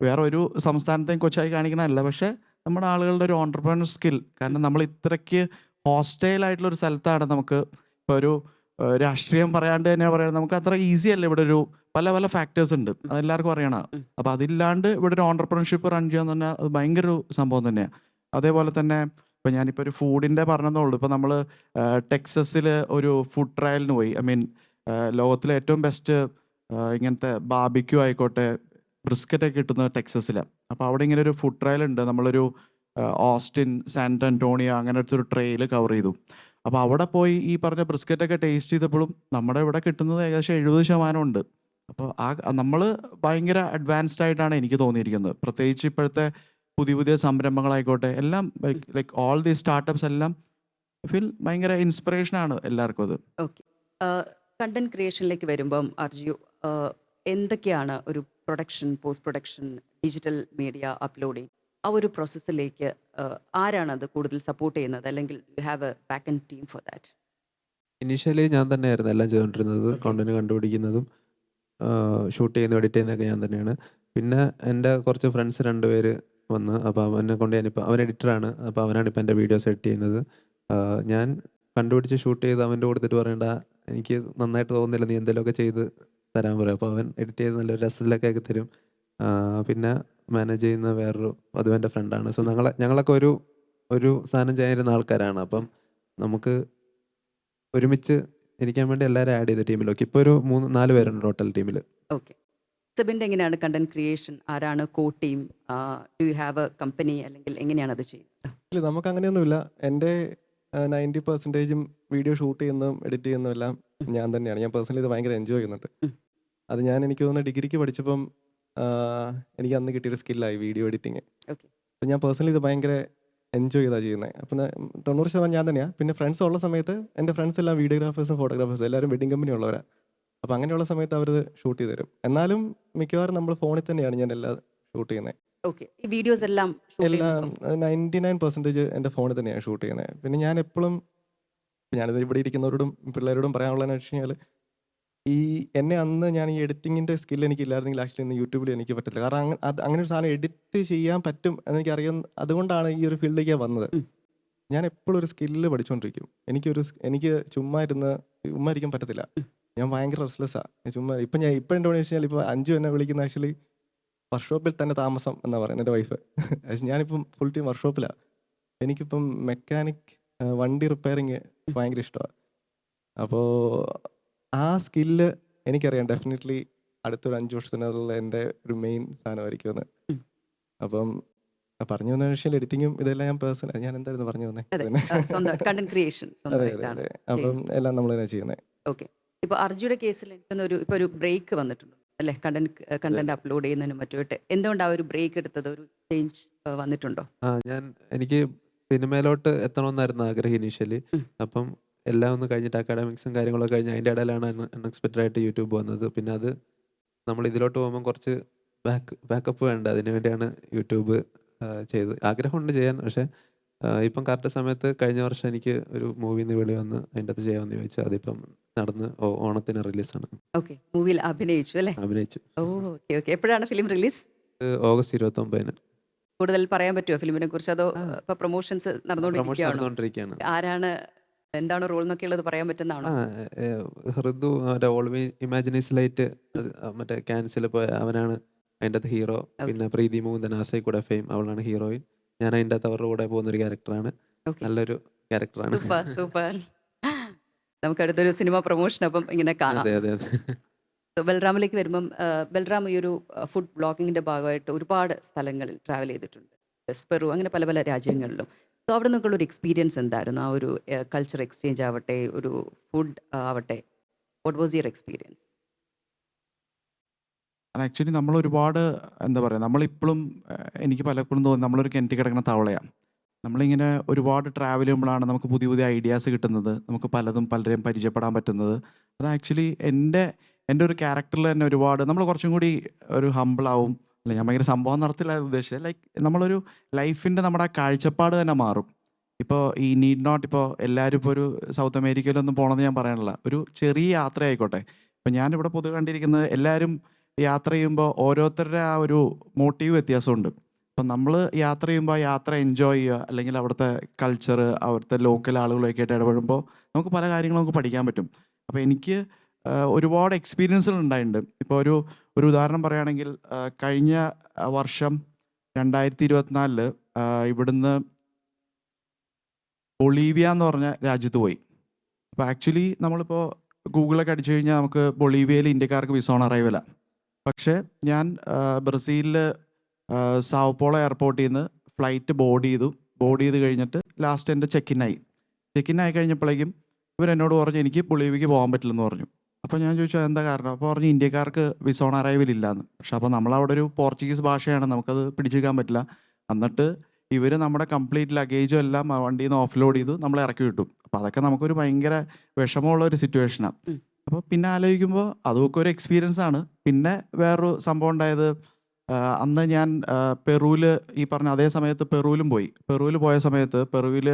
വേറെ ഒരു സംസ്ഥാനത്തെയും കൊച്ചായി കാണിക്കണമല്ല പക്ഷേ നമ്മുടെ ആളുകളുടെ ഒരു ഓണ്ടർപ്രണർ സ്കിൽ കാരണം നമ്മൾ ഇത്രയ്ക്ക് ഹോസ്റ്റൈൽ ആയിട്ടുള്ള ഒരു സ്ഥലത്താണ് നമുക്ക് ഇപ്പോൾ ഒരു രാഷ്ട്രീയം പറയാണ്ട് തന്നെ പറയാം നമുക്ക് അത്ര ഈസി അല്ല ഇവിടെ ഒരു പല പല ഫാക്ടേഴ്സ് ഉണ്ട്. അതെല്ലാവർക്കും അറിയണം. അപ്പൊ അതില്ലാണ്ട് ഇവിടെ ഒരു ഓണ്ടർപ്രണർഷിപ്പ് റൺ ചെയ്യാൻ പറഞ്ഞാൽ അത് ഭയങ്കര ഒരു സംഭവം തന്നെയാണ് അതേപോലെ തന്നെ ഇപ്പം ഞാനിപ്പോൾ ഒരു ഫുഡിന്റെ പറഞ്ഞതേ ഉള്ളൂ. നമ്മൾ ടെക്സസിൽ ഒരു ഫുഡ് ട്രയലിന് പോയി. ഐ മീൻ ലോകത്തിലെ ഏറ്റവും ബെസ്റ്റ് ഇങ്ങനത്തെ ബാബിക്യൂ ആയിക്കോട്ടെ ബ്രിസ്ക്കറ്റ് ഒക്കെ കിട്ടുന്നത് ടെക്സസിലാണ് അപ്പോൾ അവിടെ ഇങ്ങനെ ഒരു ഫുഡ് ട്രയൽ ഉണ്ട്. നമ്മളൊരു ഓസ്റ്റിൻ സാൻ അന്റോണിയ അങ്ങനത്തെ ഒരു ട്രെയിൽ കവർ ചെയ്തു. അപ്പോൾ അവിടെ പോയി ഈ പറഞ്ഞ ബ്രിസ്ക്കറ്റൊക്കെ ടേസ്റ്റ് ചെയ്തപ്പോഴും നമ്മുടെ ഇവിടെ കിട്ടുന്നത് ഏകദേശം എഴുപത് ശതമാനം ഉണ്ട്. അപ്പോൾ ആ നമ്മൾ ഭയങ്കര അഡ്വാൻസ്ഡ് ആയിട്ടാണ് എനിക്ക് തോന്നിയിരിക്കുന്നത്. പ്രത്യേകിച്ച് ഇപ്പോഴത്തെ പുതിയ പുതിയ സംരംഭങ്ങളായിക്കോട്ടെ എല്ലാം ലൈക്ക് ഓൾ ദി സ്റ്റാർട്ടപ്സ് എല്ലാം ഫീൽ ഭയങ്കര ഇൻസ്പിറേഷനാണ് എല്ലാവർക്കും അത്. ഓക്കെ കണ്ടന്റ് ക്രിയേഷനിലേക്ക് വരുമ്പം അർജു എന്തൊക്കെയാണ് ഒരു production post production digital media uploading ആ ഒരു പ്രോസസ്സിലേക്ക് ആരാണ് അത് കൂടുതൽ സപ്പോർട്ട് ചെയ്യുന്നത്? അല്ലെങ്കിൽ you have a backend team for that initially ഞാൻ തന്നെയായിരുന്നു എല്ലാം ചെയ്തുകൊണ്ടിരുന്നത്. കോണ്ടന്റ് കണ്ടുപിടിക്കുന്നതും ഷൂട്ട് ചെയ്യുന്നതും എഡിറ്റ് ചെയ്യുന്നതൊക്കെ ഞാൻ തന്നെയാണ്. പിന്നെ എന്റെ കുറച്ച് ഫ്രണ്ട്സ് രണ്ടുപേര് വന്ന് അപ്പോൾ അവനെ കൊണ്ട് ഞാനിപ്പോൾ അവൻ എഡിറ്ററാണ് അപ്പോൾ അവനാണ് ഇപ്പോൾ എന്റെ വീഡിയോസ് എഡിറ്റ് ചെയ്യുന്നത്. ഞാൻ കണ്ടുപിടിച്ച് ഷൂട്ട് ചെയ്ത് അവന്റെ കൊടുത്തിട്ട് പറയണ്ട എനിക്ക് നന്നായിട്ട് തോന്നുന്നില്ല നീ എന്തെങ്കിലുമൊക്കെ ചെയ്ത് തരാൻ പറയും. അപ്പോൾ അവൻ എഡിറ്റ് ചെയ്ത് നല്ലൊരു രസത്തിലൊക്കെ ആക്കി തരും. പിന്നെ മാനേജ് ചെയ്യുന്ന വേറൊരു അതും എന്റെ ഫ്രണ്ടാണ് സോ ഞങ്ങളെ ഞങ്ങളൊക്കെ ഒരു ഒരു സാധനം ചെയ്യാനിരുന്ന ആൾക്കാരാണ്. അപ്പം നമുക്ക് ഒരുമിച്ച് ഇരിക്കാൻ വേണ്ടി എല്ലാവരും ആഡ് ചെയ്ത ടീമിലൊക്കെ ഇപ്പോൾ ഒരു മൂന്ന് നാല് പേരുണ്ട് ടോട്ടൽ ടീമിൽ ഓക്കെ സെബിന്റെ എങ്ങനെയാണ് കണ്ടന്റ് ക്രിയേഷൻ ആരാണ് co team do you have a company അല്ലെങ്കിൽ എങ്ങനെയാണ് അത് ചെയ്യുന്നത്? ഇല്ല നമുക്ക് അങ്ങനെയൊന്നുമില്ല. എന്റെ നയന്റി പെർസെന്റേജും വീഡിയോ ഷൂട്ട് ചെയ്യുന്നതും എഡിറ്റ് ചെയ്യുന്നതും എല്ലാം ഞാൻ തന്നെയാണ്. ഞാൻ പേഴ്സണലി ഇത് ഭയങ്കര എൻജോയ് ചെയ്യുന്നുണ്ട്. അത് ഞാൻ എനിക്ക് തോന്നുന്നു ഡിഗ്രിക്ക് പഠിച്ചപ്പം എനിക്ക് അന്ന് കിട്ടിയൊരു സ്കില്ലായി വീഡിയോ എഡിറ്റിങ്. അപ്പം ഞാൻ പേഴ്സണലി ഇത് ഭയങ്കര എൻജോയ് ചെയ്താണ് ചെയ്യുന്നത് അപ്പം തൊണ്ണൂറ് ശതമാനം ഞാൻ തന്നെയാണ് പിന്നെ ഫ്രണ്ട്സ് ഉള്ള സമയത്ത് എന്റെ ഫ്രണ്ട്സ് എല്ലാം വീഡിയോഗ്രാഫേഴ്സും ഫോട്ടോഗ്രാഫേഴ്സും എല്ലാവരും വെഡിങ് കമ്പനി ഉള്ളവരാണ് അപ്പം അങ്ങനെയുള്ള സമയത്ത് അവർ ഷൂട്ട് ചെയ്ത് തരും. എന്നാലും മിക്കവാറും നമ്മൾ ഫോണിൽ തന്നെയാണ് ഞാൻ എല്ലാം ഷൂട്ട് ചെയ്യുന്നത് വീഡിയോസ് എല്ലാം എല്ലാം നയന്റി നയൻ പെർസെന്റേജ് എന്റെ ഫോണിൽ തന്നെയാണ് ഷൂട്ട് ചെയ്യുന്നത് പിന്നെ ഞാൻ എപ്പോഴും ഞാനിത് ഇവിടെ ഇരിക്കുന്നവരോടും പിള്ളേരോടും പറയാനുള്ളതെന്ന് വെച്ച് കഴിഞ്ഞാൽ ഈ എന്നെ അന്ന് ഞാൻ ഈ എഡിറ്റിങ്ങിന്റെ സ്കിൽ എനിക്ക് ഇല്ലായിരുന്നെങ്കിൽ ആക്ച്വലി ഇന്ന് യൂട്യൂബിൽ എനിക്ക് പറ്റത്തില്ല. കാരണം അങ്ങ- അത് അങ്ങനെ ഒരു സാധനം എഡിറ്റ് ചെയ്യാൻ പറ്റും എന്ന് എനിക്ക് അറിയാം അതുകൊണ്ടാണ് ഈ ഒരു ഫീൽഡിലേക്ക് ഞാൻ വന്നത്. ഉം. ഞാൻ എപ്പോഴും ഒരു സ്കില്ല് പഠിച്ചുകൊണ്ടിരിക്കും എനിക്കൊരു സ്- എനിക്ക് ചുമ്മാ ഇരുന്ന് ചുമ്മാ ഇരിക്കാൻ പറ്റത്തില്ല. ഞാൻ ഭയങ്കര റെസ്ലെസ്സാണ് ചുമ്മാ ഇപ്പം ഞാൻ ഇപ്പം എന്താ വെച്ച് കഴിഞ്ഞാൽ ഇപ്പം അഞ്ചു എന്നെ വിളിക്കുന്ന ആക്ച്വലി വർക്ക്ഷോപ്പിൽ തന്നെ താമസം എന്നാ പറയുന്നത് എന്റെ വൈഫ് ഞാനിപ്പം ഫുൾ ടൈം വർക്ക്ഷോപ്പിലാണ് എനിക്കിപ്പം മെക്കാനിക് വണ്ടി റിപ്പയറിങ് ഭയങ്കര ഇഷ്ടമാണ് അപ്പോൾ ആ സ്കില്ല് എനിക്കറിയാം. ഡെഫിനറ്റ്ലി അടുത്തൊരു അഞ്ചു വർഷത്തിനുള്ള എന്റെ ഒരു മെയിൻ സാധനമായിരിക്കും എന്ന് അപ്പം പറഞ്ഞു വന്ന വിഷയം എഡിറ്റിങ്ങും ഇതെല്ലാം ഞാൻ പേഴ്സണൽ ഞാൻ എന്തായിരുന്നു പറഞ്ഞു വന്നേ? അതെ. അപ്പം എല്ലാം നമ്മൾ തന്നെ ചെയ്യുന്നത് ഓക്കെ. ഇപ്പൊ അർജുയുടെ കേസിൽ എനിക്ക് ഒരു ഇപ്പൊ ഒരു ബ്രേക്ക് വന്നിട്ടുണ്ട്. അല്ലെ? കണ്ടന്റ് കണ്ടന്റ് അപ്ലോഡ് ചെയ്യുന്നതിനും മറ്റുമായിട്ട് എന്തുകൊണ്ട് ആ ഒരു ബ്രേക്ക് എടുത്തത്? ഒരു ചേഞ്ച് വന്നിട്ടുണ്ടോ? ആ ഞാൻ എനിക്ക് സിനിമയിലോട്ട് എത്തണമെന്നായിരുന്നു ആഗ്രഹം ഇനീഷ്യലി അപ്പം എല്ലാം ഒന്ന് കഴിഞ്ഞിട്ട് അക്കാഡമിക്സും കാര്യങ്ങളൊക്കെ കഴിഞ്ഞ് അതിന്റെ ഇടയിലാണ് അൺഎക്സ്പെക്റ്റഡ് ആയിട്ട് യൂട്യൂബ് വന്നത്. പിന്നെ അത് നമ്മൾ ഇതിലോട്ട് പോകുമ്പോൾ കുറച്ച് ബാക്ക് ബാക്കപ്പ് വേണ്ട. അതിന് വേണ്ടിയാണ് യൂട്യൂബ് ചെയ്ത് ചെയ്തത്. ആഗ്രഹമുണ്ട് ചെയ്യാൻ. പക്ഷേ ഇപ്പം കറക്റ്റ് സമയത്ത് കഴിഞ്ഞ വർഷം എനിക്ക് ഒരു മൂവി നിന്ന് വിളി വന്ന് അതിന്റെ അകത്ത് ചെയ്യാമെന്ന് ചോദിച്ചു അതിപ്പം നടന്ന് ഓണത്തിന് റിലീസാണ് ഓക്കെ മൂവിയിൽ അഭിനയിച്ചു അല്ലേ? അഭിനയിച്ചു. ഓക്കെ ഓക്കെ എപ്പോഴാണ് ഫിലിം റിലീസ് ഓഗസ്റ്റ് ഇരുപത്തി ഒമ്പതിന് കൂടുതൽ പറയാൻ പറ്റുമോ ഫിലിമിനെ കുറിച്ച്? അതോ ഇപ്പൊ പ്രൊമോഷൻസ് പ്രൊമോഷൻ നടന്നുകൊണ്ടിരിക്കുകയാണോ നടന്നുകൊണ്ടിരിക്കുകയാണ്. ആരാണ് എന്താണ് റോൾ എന്നൊക്കെ ഉള്ളത് പറയാൻ പറ്റുന്നതാണോ? ആ ഹൃദു മറ്റേ ഇമാജിനേസ് ലൈറ്റ് മറ്റേ ക്യാൻസൽ പോയ അവനാണ്. അതിന്റെ അകത്ത് ഹീറോ പിന്നെ പ്രീതി മൂന്ന് ആസൈ കൂടെ ഫെയിം അവളാണ് ഹീറോയിൻ. ഞാൻ അതിന്റെ അകത്ത് അവരുടെ കൂടെ പോകുന്ന ഒരു ക്യാരക്ടറാണ്. നല്ലൊരു ക്യാരക്ടറാണ്. Super super. നമുക്ക് അടുത്തൊരു സിനിമ പ്രൊമോഷൻ അപ്പം ഇങ്ങനെ കാണാം. അതെ അതെ അതെ. So, ബൽറാമിലേക്ക് വരുമ്പം ആ, ബൽറാം ഈ ഒരു ഫുഡ് ബ്ലോഗിങ്ങിന്റെ ഭാഗമായിട്ട് ഒരുപാട് സ്ഥലങ്ങളിൽ ട്രാവൽ ചെയ്തിട്ടുണ്ട്. പെറു അങ്ങനെ പല പല രാജ്യങ്ങളിലും. സോ അവിടെ നിന്നൊക്കെയുള്ള ഒരു എക്സ്പീരിയൻസ് എന്തായിരുന്നു? ആ ഒരു കൾച്ചർ എക്സ്ചേഞ്ച് ആവട്ടെ ഒരു ഫുഡ് ആവട്ടെ. What was your experience actually നമ്മൾ ഒരുപാട് എന്താ പറയുക നമ്മളിപ്പോഴും എനിക്ക് പലപ്പോഴും തോന്നുന്നു നമ്മളൊരു കിണറ്റി കിടക്കുന്ന തവളയാണ്. നമ്മളിങ്ങനെ ഒരുപാട് ട്രാവൽ ചെയ്യുമ്പോഴാണ് നമുക്ക് പുതിയ പുതിയ ഐഡിയാസ് കിട്ടുന്നത്. നമുക്ക് പലതും പലരെയും പരിചയപ്പെടാൻ പറ്റുന്നത്. അത് ആക്ച്വലി എന്റെ എന്റെ ഒരു ക്യാരക്ടറിൽ തന്നെ ഒരുപാട് നമ്മൾ കുറച്ചും കൂടി ഒരു ഹമ്പിളാവും അല്ല ഞാൻ ഭയങ്കര സംഭവം നടത്തില്ല ഉദ്ദേശിച്ചത്. ലൈക്ക് നമ്മളൊരു ലൈഫിന്റെ നമ്മുടെ ആ കാഴ്ചപ്പാട് തന്നെ മാറും. ഇപ്പോൾ ഈ നീഡ് നോട്ട് ഇപ്പോൾ എല്ലാവരും ഇപ്പോൾ ഒരു സൗത്ത് അമേരിക്കയിലൊന്നും പോകണമെന്ന് ഞാൻ പറയണില്ല. ഒരു ചെറിയ യാത്ര ആയിക്കോട്ടെ ഇപ്പം ഞാനിവിടെ പൊതുവെ കണ്ടിരിക്കുന്നത് എല്ലാവരും യാത്ര ചെയ്യുമ്പോൾ ഓരോരുത്തരുടെ ആ ഒരു മോട്ടീവ് വ്യത്യാസമുണ്ട്. അപ്പം നമ്മൾ യാത്ര ചെയ്യുമ്പോൾ ആ യാത്ര എൻജോയ് ചെയ്യുക അല്ലെങ്കിൽ അവിടുത്തെ കൾച്ചർ അവിടുത്തെ ലോക്കൽ ആളുകളൊക്കെ ആയിട്ട് ഇടപെടുമ്പോൾ നമുക്ക് പല കാര്യങ്ങളും നമുക്ക് പഠിക്കാൻ പറ്റും. അപ്പോൾ എനിക്ക് ഒരുപാട് എക്സ്പീരിയൻസുകൾ ഉണ്ടായിട്ടുണ്ട്. ഇപ്പോൾ ഒരു ഒരു ഉദാഹരണം പറയുകയാണെങ്കിൽ കഴിഞ്ഞ വർഷം രണ്ടായിരത്തി ഇരുപത്തിനാലിൽ ഇവിടുന്ന് ബൊളീവിയ എന്ന് പറഞ്ഞ രാജ്യത്ത് പോയി. അപ്പോൾ ആക്ച്വലി നമ്മളിപ്പോൾ ഗൂഗിളൊക്കെ അടിച്ചു കഴിഞ്ഞാൽ നമുക്ക് ബൊളീവിയയിൽ ഇന്ത്യക്കാർക്ക് വിസ ഓൺ അറൈവലാണ് പക്ഷേ ഞാൻ ബ്രസീലിൽ സാവപ്പോളോ എയർപോർട്ടിൽ നിന്ന് ഫ്ലൈറ്റ് ബോർഡ് ചെയ്തു. ബോർഡ് ചെയ്ത് കഴിഞ്ഞിട്ട് ലാസ്റ്റ് എന്റെ ചെക്കിൻ ആയി. ചെക്കിൻ ആയി കഴിഞ്ഞപ്പോഴേക്കും ഇവരെന്നോട് പറഞ്ഞു എനിക്ക് ബൊളീവിയക്ക് പോകാൻ പറ്റില്ലെന്ന് പറഞ്ഞു. അപ്പോൾ ഞാൻ ചോദിച്ചു എന്താ കാരണം? അപ്പോൾ പറഞ്ഞു ഇന്ത്യക്കാർക്ക് വിസ ഓൺ അറൈവൽ ഇല്ലാന്ന്. പക്ഷെ അപ്പോൾ നമ്മളവിടെ ഒരു പോർച്ചുഗീസ് ഭാഷയാണ് നമുക്കത് പിടിച്ചെടുക്കാൻ പറ്റില്ല. എന്നിട്ട് ഇവർ നമ്മുടെ കംപ്ലീറ്റ് ലഗേജും എല്ലാം വണ്ടിയിൽ നിന്ന് ഓഫ് ലോഡ് ചെയ്തു നമ്മളെ ഇറക്കി വിട്ടു. അപ്പോൾ അതൊക്കെ നമുക്കൊരു ഭയങ്കര വിഷമമുള്ള ഒരു സിറ്റുവേഷനാണ്. അപ്പോൾ പിന്നെ ആലോചിക്കുമ്പോൾ അതൊക്കെ ഒരു എക്സ്പീരിയൻസ് ആണ്. പിന്നെ വേറൊരു സംഭവം ഉണ്ടായത് അന്ന് ഞാൻ പെറുവിൽ ഈ പറഞ്ഞ അതേ സമയത്ത് പെറുവിലും പോയി. പെറുവിൽ പോയ സമയത്ത് പെറുവിൽ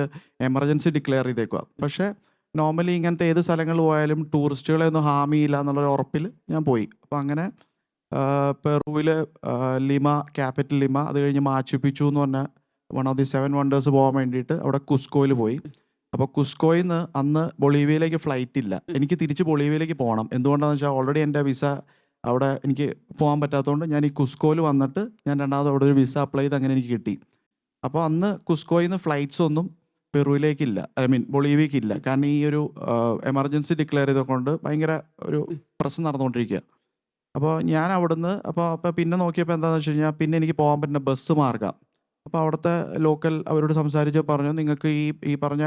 എമർജൻസി ഡിക്ലെയർ ചെയ്തേക്കുക പക്ഷേ നോർമലി ഇങ്ങനത്തെ ഏത് സ്ഥലങ്ങൾ പോയാലും ടൂറിസ്റ്റുകളെ ഒന്നും ഹാമിയില്ല എന്നുള്ളൊരു ഉറപ്പിൽ ഞാൻ പോയി. അപ്പോൾ അങ്ങനെ പെറുവിലെ ലിമ ക്യാപിറ്റൽ ലിമ അത് കഴിഞ്ഞ് മാച്ചുപിച്ചു എന്ന് പറഞ്ഞ one of the seven wonders പോകാൻ വേണ്ടിയിട്ട് അവിടെ കുസ്കോയിൽ പോയി. അപ്പോൾ കുസ്കോയിൽ നിന്ന് അന്ന് ബൊളീവിയയിലേക്ക് ഫ്ലൈറ്റ് ഇല്ല. എനിക്ക് തിരിച്ച് ബൊളീവിയയിലേക്ക് പോകണം. എന്തുകൊണ്ടാണെന്ന് വെച്ചാൽ ഓൾറെഡി എന്റെ വിസ അവിടെ എനിക്ക് പോകാൻ പറ്റാത്തതുകൊണ്ട് ഞാൻ ഈ കുസ്കോയിൽ വന്നിട്ട് ഞാൻ രണ്ടാമത് അവിടെ ഒരു വിസ അപ്ലൈ ചെയ്ത് അങ്ങനെ എനിക്ക് കിട്ടി. അപ്പോൾ അന്ന് കുസ്കോയിൽ നിന്ന് ഫ്ലൈറ്റ്സ് ഒന്നും പെറുവിലേക്കില്ല. ഐ മീൻ ബൊളീവിയക്ക് ഇല്ല കാരണം ഈ ഒരു എമർജൻസി ഡിക്ലെയർ ചെയ്തുകൊണ്ട് ഭയങ്കര ഒരു പ്രശ്നം നടന്നുകൊണ്ടിരിക്കുക. അപ്പോൾ ഞാൻ അവിടുന്ന് അപ്പോൾ അപ്പോൾ പിന്നെ നോക്കിയപ്പോൾ എന്താണെന്ന് വെച്ച് കഴിഞ്ഞാൽ പിന്നെ എനിക്ക് പോകാൻ പറ്റുന്ന ബസ് മാർഗം അപ്പോൾ അവിടുത്തെ ലോക്കൽ അവരോട് സംസാരിച്ച് പറഞ്ഞു നിങ്ങൾക്ക് ഈ ഈ പറഞ്ഞ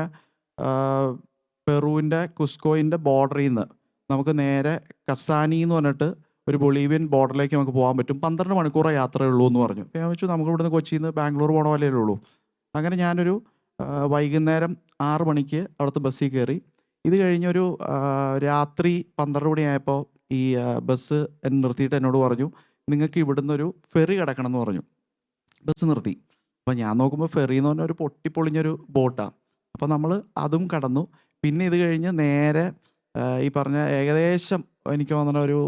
പെറുവിന്റെ കുസ്കോയിന്റെ ബോർഡറിൽ നിന്ന് നമുക്ക് നേരെ കസാനി എന്ന് പറഞ്ഞിട്ട് ഒരു ബൊളീവിയൻ ബോർഡറിലേക്ക് നമുക്ക് പോകാൻ പറ്റും. പന്ത്രണ്ട് മണിക്കൂറേ യാത്രയുള്ളൂ എന്ന് പറഞ്ഞു. ഞാൻ വെച്ചു നമുക്ക് ഇവിടുന്ന് കൊച്ചിയിൽ നിന്ന് ബാംഗ്ലൂർ പോകണ പോലെയല്ലേ ഉള്ളൂ. അങ്ങനെ ഞാനൊരു വൈകുന്നേരം ആറ് മണിക്ക് അവിടുത്തെ ബസ്സിൽ കയറി. ഇത് കഴിഞ്ഞൊരു രാത്രി പന്ത്രണ്ട് മണിയായപ്പോൾ ഈ ബസ് എന്നെ നിർത്തിയിട്ട് എന്നോട് പറഞ്ഞു നിങ്ങൾക്ക് ഇവിടുന്ന് ഒരു ഫെറി കിടക്കണം എന്ന് പറഞ്ഞു. ബസ് നിർത്തി. അപ്പോൾ ഞാൻ നോക്കുമ്പോൾ ഫെറി എന്ന് പറഞ്ഞാൽ ഒരു പൊട്ടിപ്പൊളിഞ്ഞൊരു ബോട്ടാണ് അപ്പോൾ നമ്മൾ അതും കടന്നു. പിന്നെ ഇത് കഴിഞ്ഞ് നേരെ ഈ പറഞ്ഞ ഏകദേശം എനിക്ക് തോന്നുന്ന ഒരു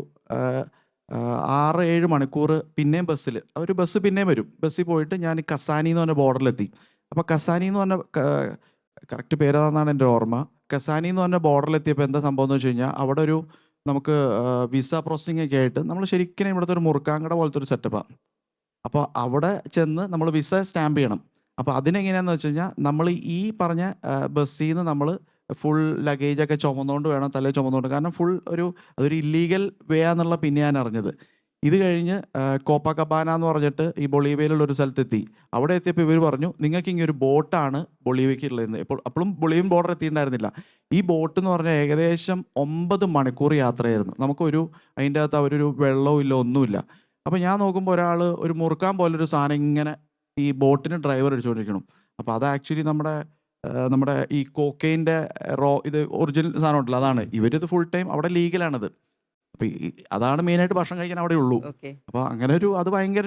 ആറ് ഏഴ് മണിക്കൂർ പിന്നെയും ബസ്സിൽ ഒരു ബസ് പിന്നെയും വരും. ബസ്സിൽ പോയിട്ട് ഞാൻ കസാനി എന്ന് പറഞ്ഞ ബോർഡറിലെത്തി അപ്പോൾ കസാനി എന്ന് പറഞ്ഞ കറക്റ്റ് പേരാണെന്നാണ് എന്റെ ഓർമ്മ. കസാനി എന്ന് പറഞ്ഞ ബോർഡറിലെത്തിയപ്പോൾ എന്താ സംഭവം എന്ന് വെച്ച് കഴിഞ്ഞാൽ അവിടെ ഒരു നമുക്ക് വിസ പ്രോസസ്സിംഗ് ഒക്കെ ആയിട്ട് നമ്മൾ ശരിക്കും ഇവിടുത്തെ ഒരു മുറുക്കാങ്കട പോലത്തെ ഒരു സെറ്റപ്പാണ് അപ്പോൾ അവിടെ ചെന്ന് നമ്മൾ വിസ സ്റ്റാമ്പ് ചെയ്യണം. അപ്പോൾ അതിനെങ്ങനെയാണെന്ന് വെച്ച് കഴിഞ്ഞാൽ നമ്മൾ ഈ പറഞ്ഞ ബസ്സിൽ നിന്ന് നമ്മൾ ഫുൾ ലഗേജൊക്കെ ചുമന്നുകൊണ്ട് വേണം തലേ ചുമന്നുകൊണ്ട്. കാരണം ഫുൾ ഒരു അതൊരു ഇല്ലീഗൽ വേ എന്നുള്ള പിന്നെ ഞാൻ അറിഞ്ഞത്. ഇത് കഴിഞ്ഞ് കോപ്പ കബാന എന്ന് പറഞ്ഞിട്ട് ഈ ബൊളീവിയയിലുള്ള ഒരു സ്ഥലത്തെത്തി. അവിടെ എത്തിയപ്പോൾ ഇവർ പറഞ്ഞു നിങ്ങൾക്ക് ഇങ്ങനെ ഒരു ബോട്ടാണ് ബൊളീവിയയ്ക്ക് ഉള്ളതെന്ന്. ഇപ്പോൾ അപ്പോഴും ബൊളീവിയൻ ബോർഡർ എത്തിയിട്ടുണ്ടായിരുന്നില്ല. ഈ ബോട്ട് എന്ന് പറഞ്ഞാൽ ഏകദേശം ഒമ്പത് മണിക്കൂർ യാത്രയായിരുന്നു. നമുക്കൊരു അതിന്റെ അകത്ത് അവരൊരു വെള്ളവും ഇല്ല ഒന്നുമില്ല. അപ്പോൾ ഞാൻ നോക്കുമ്പോൾ ഒരാൾ ഒരു മുറുക്കാൻ പോലൊരു സാധനം ഇങ്ങനെ ഈ ബോട്ടിന് ഡ്രൈവർ അടിച്ചുകൊണ്ടിരിക്കണം. അപ്പോൾ അത് ആക്ച്വലി നമ്മുടെ നമ്മുടെ ഈ കോക്കൈന്റെ റോ ഇത് ഒറിജിനൽ സാധനം ഉണ്ടല്ലോ അതാണ്. ഇവരിത് ഫുൾ ടൈം അവിടെ ലീഗലാണത് അപ്പോൾ ഈ അതാണ് മെയിനായിട്ട് ഭക്ഷണം കഴിക്കാൻ അവിടെ ഉള്ളൂ. അപ്പൊ അങ്ങനെ ഒരു അത് ഭയങ്കര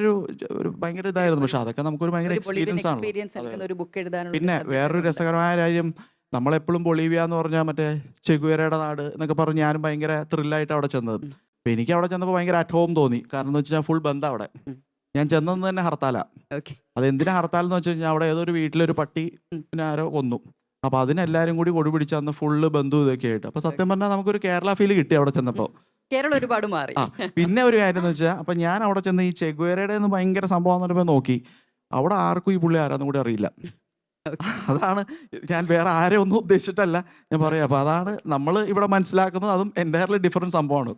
ഒരു ഭയങ്കര ഇതായിരുന്നു. പക്ഷെ അതൊക്കെ നമുക്കൊരു ഭയങ്കര എക്സ്പീരിയൻസ് ആണ് പിന്നെ വേറൊരു രസകരമായ കാര്യം നമ്മളെപ്പോഴും ബൊളീവിയ എന്ന് പറഞ്ഞാൽ മറ്റേ ചെഗുവേരയുടെ നാട് എന്നൊക്കെ പറഞ്ഞ് ഞാനും ഭയങ്കര ത്രില്ലായിട്ട് അവിടെ ചെന്നത്. അപ്പൊ എനിക്ക് അവിടെ ചെന്നപ്പോൾ ഭയങ്കര അറ്റ് ഹോം തോന്നി. കാരണം എന്ന് വെച്ചാൽ ഫുൾ ബന്ധം അവിടെ. ഞാൻ ചെന്നത് തന്നെ ഹർത്താല. അത് എന്തിനാ ഹർത്താൽ എന്ന് വെച്ച് കഴിഞ്ഞാൽ അവിടെ ഏതൊരു വീട്ടിലൊരു പട്ടി പിന്നെ ആരോ കൊന്നു. അപ്പൊ അതിനെല്ലാരും കൂടി കൊടി പിടിച്ച് അന്ന് ഫുള്ള് ബന്ധു ഇതൊക്കെ ആയിട്ട്. അപ്പൊ സത്യം പറഞ്ഞാൽ നമുക്കൊരു കേരള ഫീൽ കിട്ടി അവിടെ ചെന്നപ്പോൾ കേരളം ഒരുപാട് മാറി. ആ പിന്നെ ഒരു കാര്യം എന്ന് വെച്ചാൽ അപ്പൊ ഞാൻ അവിടെ ചെന്ന് ഈ ചെഗുവേരയുടെ ഒന്ന് ഭയങ്കര സംഭവം നോക്കി. അവിടെ ആർക്കും ഈ പുള്ളി ആരാന്നും കൂടി അറിയില്ല. അതാണ് ഞാൻ വേറെ ആരെ ഒന്നും ഉദ്ദേശിച്ചിട്ടല്ല. ഞാൻ പറയാം അപ്പൊ അതാണ് നമ്മൾ ഇവിടെ മനസ്സിലാക്കുന്നത് അതും എന്റയർലി ഡിഫറെന്റ് സംഭവമാണ്.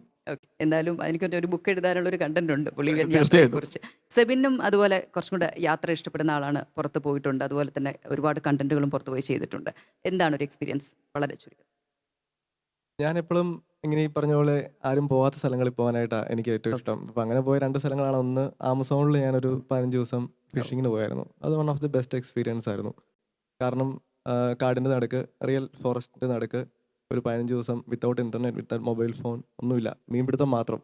എന്തായാലും എനിക്ക് ഒരു ബുക്ക് എഴുതാനുള്ള ഒരു കണ്ടന്റ് ഉണ്ട് ബൊളീവിയൻ തീർച്ചയായിട്ടും. കുറിച്ച് സെബിനും അതുപോലെ കുറച്ചും കൂടെ യാത്ര ഇഷ്ടപ്പെടുന്ന ആളാണ് പുറത്ത് പോയിട്ടുണ്ട്. അതുപോലെ തന്നെ ഒരുപാട് കണ്ടന്റുകളും പുറത്തു പോയി ചെയ്തിട്ടുണ്ട്. എന്താണ് ഒരു എക്സ്പീരിയൻസ് വളരെ ചുരുക്കം. ഞാൻ എപ്പോഴും ഇങ്ങനെ ഈ പറഞ്ഞ പോലെ ആരും പോവാത്ത സ്ഥലങ്ങളിൽ പോകാനായിട്ടാണ് എനിക്ക് ഏറ്റവും ഇഷ്ടം. അപ്പം അങ്ങനെ പോയ രണ്ട് സ്ഥലങ്ങളാണ് ഒന്ന് ആമസോണിൽ ഞാനൊരു പതിനഞ്ച് ദിവസം ഫിഷിങ്ങിന് പോയായിരുന്നു. അത് one of the best experience ആയിരുന്നു. കാരണം കാടിന്റെ നടുക്ക് റിയൽ ഫോറസ്റ്റിന്റെ നടുക്ക് ഒരു പതിനഞ്ച് ദിവസം without internet without mobile phone ഒന്നുമില്ല. മീൻപിടുത്തം മാത്രം.